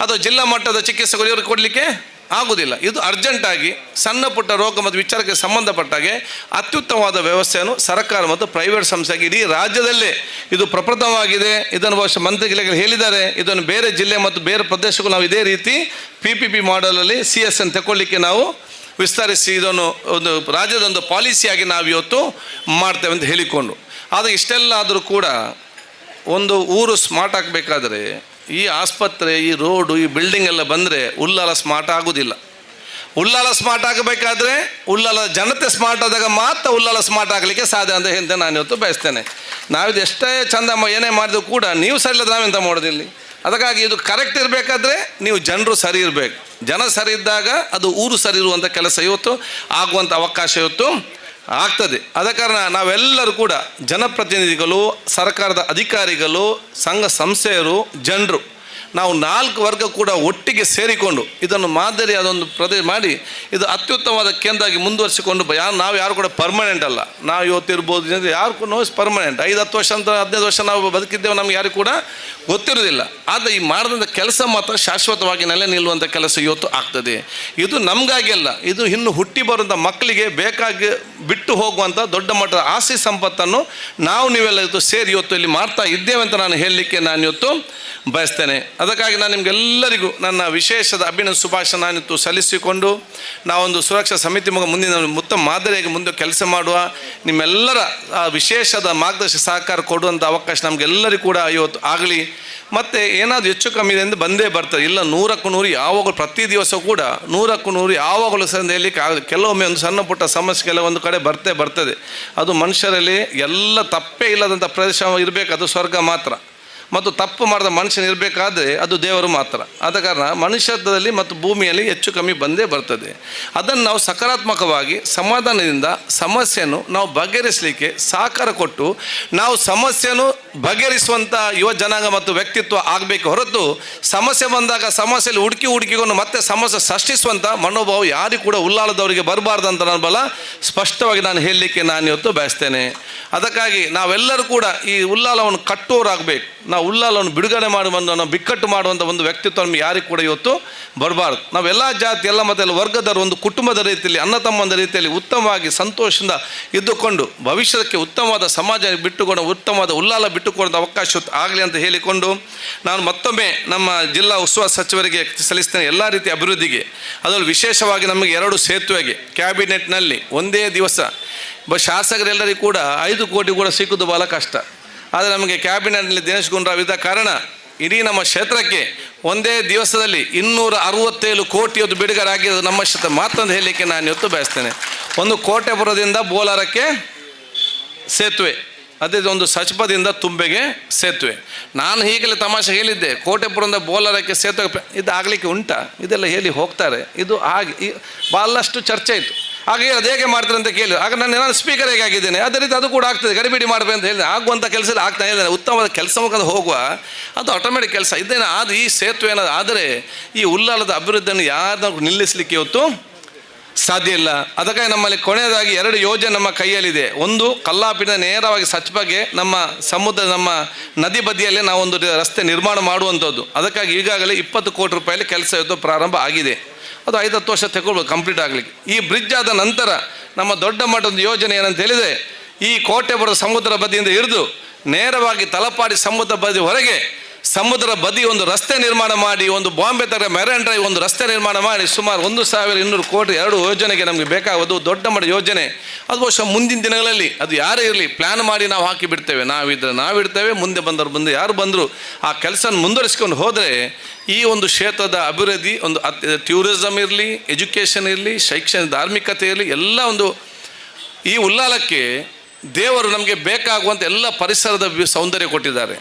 ಅಥವಾ ಜಿಲ್ಲಾ ಮಟ್ಟದ ಚಿಕಿತ್ಸೆಗಳು ಕೊಡಲಿಕ್ಕೆ ಆಗುವುದಿಲ್ಲ ಇದು ಅರ್ಜೆಂಟಾಗಿ ಸಣ್ಣ ಪುಟ್ಟ ರೋಗ ಮತ್ತು ವಿಚಾರಕ್ಕೆ ಸಂಬಂಧಪಟ್ಟಾಗೆ ಅತ್ಯುತ್ತಮವಾದ ವ್ಯವಸ್ಥೆಯನ್ನು ಸರ್ಕಾರ ಮತ್ತು ಪ್ರೈವೇಟ್ ಸಂಸ್ಥೆಗೆ ಇಡೀ ರಾಜ್ಯದಲ್ಲೇ ಇದು ಪ್ರಪ್ರಥಮವಾಗಿದೆ. ಇದನ್ನು ಬಹುಶಃ ಮಂತ್ರಿಗಳು ಹೇಳಿದ್ದಾರೆ. ಇದನ್ನು ಬೇರೆ ಜಿಲ್ಲೆ ಮತ್ತು ಬೇರೆ ಪ್ರದೇಶಕ್ಕೂ ನಾವು ಇದೇ ರೀತಿ ಪಿ ಪಿ ಪಿ ಮಾಡಲಲ್ಲಿ ಸಿ ಎಸ್ ಅನ್ನು ತಗೊಳ್ಳಿಕ್ಕೆ ನಾವು ವಿಸ್ತರಿಸಿ ಇದನ್ನು ಒಂದು ರಾಜ್ಯದ ಒಂದು ಪಾಲಿಸಿಯಾಗಿ ನಾವು ಇವತ್ತು ಮಾಡ್ತೇವೆ ಅಂತ ಹೇಳಿಕೊಂಡು. ಆದರೆ ಇಷ್ಟೆಲ್ಲ ಆದರೂ ಕೂಡ ಒಂದು ಊರು ಸ್ಮಾರ್ಟ್ ಆಗಬೇಕಾದ್ರೆ ಈ ಆಸ್ಪತ್ರೆ, ಈ ರೋಡು, ಈ ಬಿಲ್ಡಿಂಗ್ ಎಲ್ಲ ಬಂದರೆ ಉಲ್ಲಾಲ ಸ್ಮಾರ್ಟ್ ಆಗೋದಿಲ್ಲ. ಉಲ್ಲಾಲ ಸ್ಮಾರ್ಟ್ ಆಗಬೇಕಾದ್ರೆ ಉಲ್ಲಾಲ ಜನತೆ ಸ್ಮಾರ್ಟ್ ಆದಾಗ ಮಾತ್ರ ಉಲ್ಲಾಲ ಸ್ಮಾರ್ಟ್ ಆಗಲಿಕ್ಕೆ ಸಾಧ್ಯ ಅಂತ ಹಿಂದೆ ನಾನು ಇವತ್ತು ಬಯಸ್ತೇನೆ. ನಾವಿದು ಎಷ್ಟೇ ಚಂದ ಏನೇ ಮಾಡಿದ್ರು ಕೂಡ ನೀವು ಸರಿ ಇಲ್ಲದ ನಾವೆಂತ ಮಾಡೋದಿಲ್ಲಿ ಅದಕ್ಕಾಗಿ ಇದು ಕರೆಕ್ಟ್ ಇರಬೇಕಾದ್ರೆ ನೀವು ಜನರು ಸರಿ ಇರಬೇಕು. ಜನ ಸರಿ ಇದ್ದಾಗ ಅದು ಊರು ಸರಿ ಇರುವಂಥ ಕೆಲಸ ಇವತ್ತು ಆಗುವಂಥ ಅವಕಾಶ ಇವತ್ತು. ಆಗ್ತದೆ. ಆದ ಕಾರಣ ನಾವೆಲ್ಲರೂ ಕೂಡ ಜನಪ್ರತಿನಿಧಿಗಳು ಸರ್ಕಾರದ ಅಧಿಕಾರಿಗಳು ಸಂಘ ಸಂಸ್ಥೆಯರು ಜನರು ನಾವು ನಾಲ್ಕು ವರ್ಗ ಕೂಡ ಒಟ್ಟಿಗೆ ಸೇರಿಕೊಂಡು ಇದನ್ನು ಮಾದರಿ ಅದೊಂದು ಪ್ರದೇಶ ಮಾಡಿ ಇದು ಅತ್ಯುತ್ತಮವಾದ ಕೇಂದ್ರವಾಗಿ ಮುಂದುವರಿಸಿಕೊಂಡು ನಾವು ಯಾರು ಕೂಡ ಪರ್ಮನೆಂಟ್ ಅಲ್ಲ. ನಾವು ಇವತ್ತು ಇರ್ಬೋದು ಯಾರು ಕೂಡ ಪರ್ಮನೆಂಟ್ ಐದು ಹತ್ತು ವರ್ಷ ಅಂತ ಹದಿನೈದು ವರ್ಷ ನಾವು ಬದುಕಿದ್ದೇವೆ ನಮ್ಗೆ ಯಾರು ಕೂಡ ಗೊತ್ತಿರೋದಿಲ್ಲ ಆದರೆ ಈ ಮಾಡಿದಂಥ ಕೆಲಸ ಮಾತ್ರ ಶಾಶ್ವತವಾಗಿ ನೆಲೆ ನಿಲ್ಲುವಂಥ ಕೆಲಸ ಇವತ್ತು ಆಗ್ತದೆ. ಇದು ನಮಗಾಗಿ ಅಲ್ಲ. ಇದು ಇನ್ನು ಹುಟ್ಟಿ ಬರುವಂಥ ಮಕ್ಕಳಿಗೆ ಬೇಕಾಗಿ ಬಿಟ್ಟು ಹೋಗುವಂಥ ದೊಡ್ಡ ಮಟ್ಟದ ಆಸ್ತಿ ಸಂಪತ್ತನ್ನು ನಾವು ನೀವೆಲ್ಲ ಇವತ್ತು ಸೇರಿ ಇವತ್ತು ಇಲ್ಲಿ ಮಾಡ್ತಾ ಇದ್ದೇವೆ ಅಂತ ನಾನು ಹೇಳಲಿಕ್ಕೆ ನಾನು ಇವತ್ತು ಬಯಸ್ತೇನೆ. ಅದಕ್ಕಾಗಿ ನಾನು ನಿಮಗೆಲ್ಲರಿಗೂ ನನ್ನ ವಿಶೇಷದ ಅಭಿನಂದ ಸುಭಾಷ ನಾನಿತ್ತು ಸಲ್ಲಿಸಿಕೊಂಡು ನಾವೊಂದು ಸುರಕ್ಷಾ ಸಮಿತಿ ಮುಂದಿನ ಉತ್ತಮ ಮಾದರಿಯಾಗಿ ಮುಂದೆ ಕೆಲಸ ಮಾಡುವ ನಿಮ್ಮೆಲ್ಲರ, ಆ, ವಿಶೇಷದ ಮಾರ್ಗದರ್ಶಿ ಸಹಕಾರ ಕೊಡುವಂಥ ಅವಕಾಶ ನಮಗೆಲ್ಲರಿಗೂ ಕೂಡ ಇವತ್ತು ಆಗಲಿ. ಮತ್ತು ಏನಾದರೂ ಹೆಚ್ಚು ಕಮ್ಮಿ ಇದೆ ಎಂದು ಬಂದೇ ಬರ್ತದೆ. ಇಲ್ಲ, ನೂರಕ್ಕೂ ನೂರು ಯಾವಾಗಲೂ ಪ್ರತಿ ದಿವಸ ಕೂಡ ನೂರಕ್ಕೂ ನೂರು ಯಾವಾಗಲೂ ಸಹ ಹೇಳಲಿಕ್ಕೆ ಆಗ, ಕೆಲವೊಮ್ಮೆ ಒಂದು ಸಣ್ಣ ಪುಟ್ಟ ಸಮಸ್ಯೆ ಕೆಲವೊಂದು ಕಡೆ ಬರ್ತೇ ಬರ್ತದೆ. ಅದು ಮನುಷ್ಯರಲ್ಲಿ ಎಲ್ಲ ತಪ್ಪೇ ಇಲ್ಲದಂಥ ಪ್ರದೇಶ ಇರಬೇಕು, ಅದು ಸ್ವರ್ಗ ಮಾತ್ರ. ಮತ್ತು ತಪ್ಪು ಮಾಡಿದ ಮನುಷ್ಯನ ಇರಬೇಕಾದ್ರೆ ಅದು ದೇವರು ಮಾತ್ರ. ಆದ ಕಾರಣ ಮನುಷ್ಯತ್ವದಲ್ಲಿ ಮತ್ತು ಭೂಮಿಯಲ್ಲಿ ಹೆಚ್ಚು ಕಮ್ಮಿ ಬಂದೇ ಬರ್ತದೆ. ಅದನ್ನು ನಾವು ಸಕಾರಾತ್ಮಕವಾಗಿ ಸಮಾಧಾನದಿಂದ ಸಮಸ್ಯೆಯನ್ನು ನಾವು ಬಗೆಹರಿಸಲಿಕ್ಕೆ ಸಹಕಾರ ಕೊಟ್ಟು ನಾವು ಸಮಸ್ಯೆಯನ್ನು ಬಗೆಹರಿಸುವಂಥ ಯುವ ಜನಾಂಗ ಮತ್ತು ವ್ಯಕ್ತಿತ್ವ ಆಗಬೇಕು ಹೊರತು ಸಮಸ್ಯೆ ಬಂದಾಗ ಸಮಸ್ಯೆಯಲ್ಲಿ ಹುಡುಕಿ ಹುಡುಕಿಕೊಂಡು ಮತ್ತೆ ಸಮಸ್ಯೆ ಸೃಷ್ಟಿಸುವಂಥ ಮನೋಭಾವ ಯಾರಿಗೂ ಕೂಡ ಉಲ್ಲಾಳದವರಿಗೆ ಬರಬಾರ್ದು ಅಂತ ನಾನು ಬಲ ಸ್ಪಷ್ಟವಾಗಿ ನಾನು ಹೇಳಲಿಕ್ಕೆ ನಾನು ಇವತ್ತು ಬಯಸ್ತೇನೆ. ಅದಕ್ಕಾಗಿ ನಾವೆಲ್ಲರೂ ಕೂಡ ಈ ಉಲ್ಲಾಲವನ್ನು ಕಟ್ಟುವವರಾಗಬೇಕು ನಾವು ಉಲ್ಲಾಲವನ್ನು ಬಿಡುಗಡೆ ಮಾಡುವಂಥ ನಾವು ಬಿಕ್ಕಟ್ಟು ಮಾಡುವಂಥ ಒಂದು ವ್ಯಕ್ತಿತ್ವ ನಮಗೆ ಯಾರಿಗೆ ಕೂಡ ಇವತ್ತು ಬರಬಾರ್ದು. ನಾವೆಲ್ಲ ಜಾತಿ, ಎಲ್ಲ ಮತ್ತು ಎಲ್ಲ ವರ್ಗದವರು ಒಂದು ಕುಟುಂಬದ ರೀತಿಯಲ್ಲಿ ಅಣ್ಣ ತಮ್ಮಂದ ರೀತಿಯಲ್ಲಿ ಉತ್ತಮವಾಗಿ ಸಂತೋಷದಿಂದ ಇದ್ದುಕೊಂಡು, ಭವಿಷ್ಯಕ್ಕೆ ಉತ್ತಮವಾದ ಸಮಾಜ ಬಿಟ್ಟುಕೊಂಡು, ಉತ್ತಮವಾದ ಉಲ್ಲಾಲ ಬಿಟ್ಟುಕೊಡೋದು ಅವಕಾಶ ಆಗಲಿ ಅಂತ ಹೇಳಿಕೊಂಡು, ನಾನು ಮತ್ತೊಮ್ಮೆ ನಮ್ಮ ಜಿಲ್ಲಾ ಉಸ್ತುವಾರಿ ಸಚಿವರಿಗೆ ಸಲ್ಲಿಸ್ತೇನೆ ಎಲ್ಲ ರೀತಿಯ ಅಭಿವೃದ್ಧಿಗೆ. ಅದರಲ್ಲಿ ವಿಶೇಷವಾಗಿ ನಮಗೆ ಎರಡು ಸೇತುವೆಗೆ, ಕ್ಯಾಬಿನೆಟ್ನಲ್ಲಿ ಒಂದೇ ದಿವಸ, ಬ ಶಾಸಕರೆಲ್ಲರಿಗೂ ಕೂಡ ಐದು ಕೋಟಿ ಕೂಡ ಸಿಕ್ಕುದು ಬಹಳ ಕಷ್ಟ. ಆದರೆ ನಮಗೆ ಕ್ಯಾಬಿನೆಟ್ನಲ್ಲಿ ದಿನೇಶ್ ಗುಂಡೂರಾವ್ ಇದ್ದ ಕಾರಣ ಇಡೀ ನಮ್ಮ ಕ್ಷೇತ್ರಕ್ಕೆ ಒಂದೇ ದಿವಸದಲ್ಲಿ ಇನ್ನೂರ ಅರವತ್ತೇಳು ಕೋಟಿಯದ್ದು ಬಿಡುಗಡೆ ಆಗಿರೋದು ನಮ್ಮ ಕ್ಷೇತ್ರ ಮಾತಂದು ಹೇಳಲಿಕ್ಕೆ ನಾನು ಇವತ್ತು ಬಯಸ್ತೇನೆ. ಒಂದು ಕೋಟೆಪುರದಿಂದ ಬೋಲಾರಕ್ಕೆ ಸೇತುವೆ. ಅದೇ ಒಂದು ಸಚಪದಿಂದ ತುಂಬೆಗೆ ಸೇತುವೆ. ನಾನು ಹೀಗೆಲ್ಲ ತಮಾಷೆ ಹೇಳಿದ್ದೆ ಕೋಟೆಪುರದಿಂದ ಬೋಲಾರಕ್ಕೆ ಸೇತುವೆ ಇದು ಆಗಲಿಕ್ಕೆ ಉಂಟಾ? ಇದೆಲ್ಲ ಹೇಳಿ ಹೋಗ್ತಾರೆ. ಇದು ಹಾಗೆ ಬಹಳಷ್ಟು ಚರ್ಚೆ ಆಯಿತು. ಹಾಗೆ ಅದು ಹೇಗೆ ಮಾಡ್ತಾರೆ ಅಂತ ಕೇಳಿ. ಆಗ ನಾನು ನಾನು ಸ್ಪೀಕರ್ ಹೇಗೆ ಆಗಿದ್ದೇನೆ? ಅದೇ ರೀತಿ ಅದು ಕೂಡ ಆಗ್ತದೆ. ಗಡಿಬಿಡಿ ಮಾಡಬೇಕು ಅಂತ ಹೇಳಿದೆ. ಆಗುವಂಥ ಕೆಲಸ ಆಗ್ತಾ ಇದ್ದಾರೆ ಉತ್ತಮವಾದ ಕೆಲಸ ಮುಖದ ಹೋಗುವ, ಅದು ಆಟೋಮೆಟಿಕ್ ಕೆಲಸ. ಇದ್ದೇನೆ ಅದು ಈ ಸೇತುವೆ ಅನ್ನೋದು ಆದರೆ ಈ ಉಲ್ಲಾಲದ ಅಭಿವೃದ್ಧಿಯನ್ನು ಯಾರನ್ನ ನಿಲ್ಲಿಸಲಿಕ್ಕೆ ಇವತ್ತು ಸಾಧ್ಯ ಇಲ್ಲ. ಅದಕ್ಕಾಗಿ ನಮ್ಮಲ್ಲಿ ಕೊನೆಯದಾಗಿ ಎರಡು ಯೋಜನೆ ನಮ್ಮ ಕೈಯಲ್ಲಿದೆ. ಒಂದು, ಕಲ್ಲಾಪಿನ ನೇರವಾಗಿ ಸಚ್ಬಗೆ ನಮ್ಮ ಸಮುದ್ರ, ನಮ್ಮ ನದಿ ಬದಿಯಲ್ಲೇ ನಾವೊಂದು ರಸ್ತೆ ನಿರ್ಮಾಣ ಮಾಡುವಂಥದ್ದು. ಅದಕ್ಕಾಗಿ ಈಗಾಗಲೇ ಇಪ್ಪತ್ತು ಕೋಟಿ ರೂಪಾಯಲ್ಲಿ ಕೆಲಸ ಇವತ್ತು ಪ್ರಾರಂಭ ಆಗಿದೆ. ಅದು ಐದು, ಹತ್ತು ವರ್ಷ ತಗೊಳ್ಬೋದು ಕಂಪ್ಲೀಟ್ ಆಗಲಿಕ್ಕೆ. ಈ ಬ್ರಿಡ್ಜ್ ಆದ ನಂತರ ನಮ್ಮ ದೊಡ್ಡ ಮಟ್ಟದ ಯೋಜನೆ ಏನಂತ ಹೇಳಿದರೆ, ಈ ಕೋಟೆ ಬರೋ ಸಮುದ್ರ ಬದಿಯಿಂದ ಹಿಡಿದು ನೇರವಾಗಿ ತಲಪಾಡಿ ಸಮುದ್ರ ಬದಿ ಹೊರಗೆ ಸಮುದ್ರ ಬದಿ ಒಂದು ರಸ್ತೆ ನಿರ್ಮಾಣ ಮಾಡಿ, ಒಂದು ಬಾಂಬೆ ತರ ಮೆರೈನ್ ಡ್ರೈವ್ ಒಂದು ರಸ್ತೆ ನಿರ್ಮಾಣ ಮಾಡಿ, ಸುಮಾರು ಒಂದು ಸಾವಿರ ಇನ್ನೂರು ಕೋಟಿ ಎರಡು ಯೋಜನೆಗೆ ನಮಗೆ ಬೇಕಾಗೋದು ದೊಡ್ಡ ಮಟ್ಟ ಯೋಜನೆ. ಅದು ಬಹುಶಃ ಮುಂದಿನ ದಿನಗಳಲ್ಲಿ, ಅದು ಯಾರೇ ಇರಲಿ ಪ್ಲ್ಯಾನ್ ಮಾಡಿ ನಾವು ಹಾಕಿ ಬಿಡ್ತೇವೆ. ನಾವಿದ್ರೆ ನಾವಿಡ್ತೇವೆ ಮುಂದೆ ಬಂದವರು ಮುಂದೆ ಯಾರು ಬಂದರು, ಆ ಕೆಲಸ ಮುಂದುವರಿಸ್ಕೊಂಡು ಹೋದರೆ ಈ ಒಂದು ಕ್ಷೇತ್ರದ ಅಭಿವೃದ್ಧಿ, ಒಂದು ಟೂರಿಸಮ್ ಇರಲಿ ಎಜುಕೇಷನ್ ಇರಲಿ ಶೈಕ್ಷಣಿಕ ಧಾರ್ಮಿಕತೆ ಇರಲಿ, ಎಲ್ಲ ಒಂದು ಈ ಉಲ್ಲಾಲಕ್ಕೆ ದೇವರು ನಮಗೆ ಬೇಕಾಗುವಂಥ ಎಲ್ಲ ಪರಿಸರದ ಸೌಂದರ್ಯ ಕೊಟ್ಟಿದ್ದಾರೆ.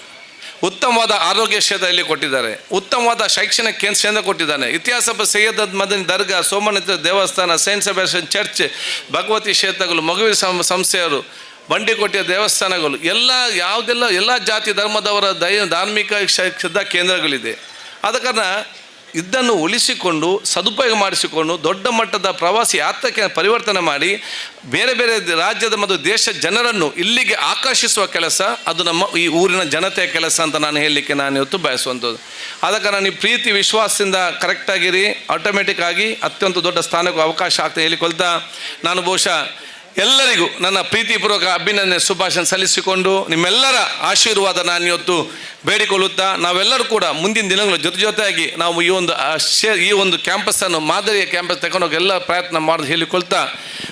ಉತ್ತಮವಾದ ಆರೋಗ್ಯ ಕ್ಷೇತ್ರದಲ್ಲಿ ಕೊಟ್ಟಿದ್ದಾರೆ. ಉತ್ತಮವಾದ ಶೈಕ್ಷಣಿಕ ಕೇಂದ್ರ ಕೊಟ್ಟಿದ್ದಾನೆ. ಇತಿಹಾಸ ಸೈಯದ್ ಮದನ್ ದರ್ಗಾ ಸೋಮನಾಥ ದೇವಸ್ಥಾನ, ಸೈಂಟ್ ಸೆಬಾಸ್ಟಿಯನ್ ಚರ್ಚ್, ಭಗವತಿ ಕ್ಷೇತ್ರಗಳು, ಮಗುವಿನ ಸಂ, ಸಂಸ್ಥೆಯವರು ಬಂಡಿಕೋಟೆಯ ದೇವಸ್ಥಾನಗಳು, ಎಲ್ಲ ಯಾವುದೆಲ್ಲ, ಎಲ್ಲ ಜಾತಿ, ಧರ್ಮದವರ ದೈ ಧಾರ್ಮಿಕ ಶ್ರದ್ಧಾ ಕೇಂದ್ರಗಳಿದೆ. ಆದ ಕಾರಣ ಇದನ್ನು ಉಳಿಸಿಕೊಂಡು, ಸದುಪಯೋಗ ಮಾಡಿಸಿಕೊಂಡು, ದೊಡ್ಡ ಮಟ್ಟದ ಪ್ರವಾಸಿ ಯಾತ್ರಕ್ಕೆ ಪರಿವರ್ತನೆ ಮಾಡಿ, ಬೇರೆ ಬೇರೆ ರಾಜ್ಯದ ಮತ್ತು ದೇಶ ಜನರನ್ನು ಇಲ್ಲಿಗೆ ಆಕರ್ಷಿಸುವ ಕೆಲಸ, ಅದು ನಮ್ಮ ಈ ಊರಿನ ಜನತೆಯ ಕೆಲಸ ಅಂತ ನಾನು ಹೇಳಲಿಕ್ಕೆ ನಾನು ಇವತ್ತು ಬಯಸುವಂಥದ್ದು. ಆದ ನಾನು ಈ ಪ್ರೀತಿ, ವಿಶ್ವಾಸದಿಂದ ಕರೆಕ್ಟಾಗಿರಿ ಆಟೋಮೆಟಿಕ್ ಆಗಿ ಅತ್ಯಂತ ದೊಡ್ಡ ಸ್ಥಾನಕ್ಕೂ ಅವಕಾಶ ಆಗ್ತದೆ. ಹೇಳಿಕೊಳ್ತಾ, ನಾನು ಬಹುಶಃ ಎಲ್ಲರಿಗೂ ನನ್ನ ಪ್ರೀತಿಪೂರ್ವಕ ಅಭಿನಂದನೆ, ಶುಭಾಶಯ ಸಲ್ಲಿಸಿಕೊಂಡು ನಿಮ್ಮೆಲ್ಲರ ಆಶೀರ್ವಾದ ನಾನು ಇವತ್ತು ಬೇಡಿಕೊಳ್ಳುತ್ತಾ ನಾವೆಲ್ಲರೂ ಕೂಡ ಮುಂದಿನ ದಿನಗಳು ಜೊತೆ ಜೊತೆಯಾಗಿ ನಾವು ಈ ಒಂದು ಈ ಒಂದು ಕ್ಯಾಂಪಸನ್ನು ಮಾದರಿಯ ಕ್ಯಾಂಪಸ್ ತಗೊಂಡೋಗಿ ಎಲ್ಲ ಪ್ರಯತ್ನ ಮಾಡೋದು ಹೇಳಿಕೊಳ್ತಾ,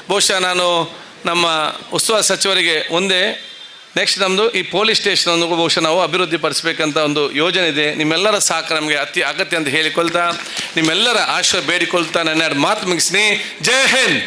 ಬಹುಶಃ ನಾನು ನಮ್ಮ ಉಸ್ತುವಾರಿ ಸಚಿವರಿಗೆ ಒಂದೇ ನೆಕ್ಸ್ಟ್ ನಮ್ಮದು ಈ ಪೊಲೀಸ್ ಸ್ಟೇಷನ್ ಬಹುಶಃ ನಾವು ಅಭಿವೃದ್ಧಿ ಪಡಿಸಬೇಕಂತ ಒಂದು ಯೋಜನೆ ಇದೆ. ನಿಮ್ಮೆಲ್ಲರ ಸಹಕಾರ ನಮಗೆ ಅತಿ ಅಗತ್ಯ ಅಂತ ಹೇಳಿಕೊಳ್ತಾ, ನಿಮ್ಮೆಲ್ಲರ ಆಶ್ರಯ ಬೇಡಿಕೊಳ್ತಾ ನನ್ನ ಮಾತು ಮುಗಿಸ್ತೀನಿ. ಜೈ ಹಿಂದ್!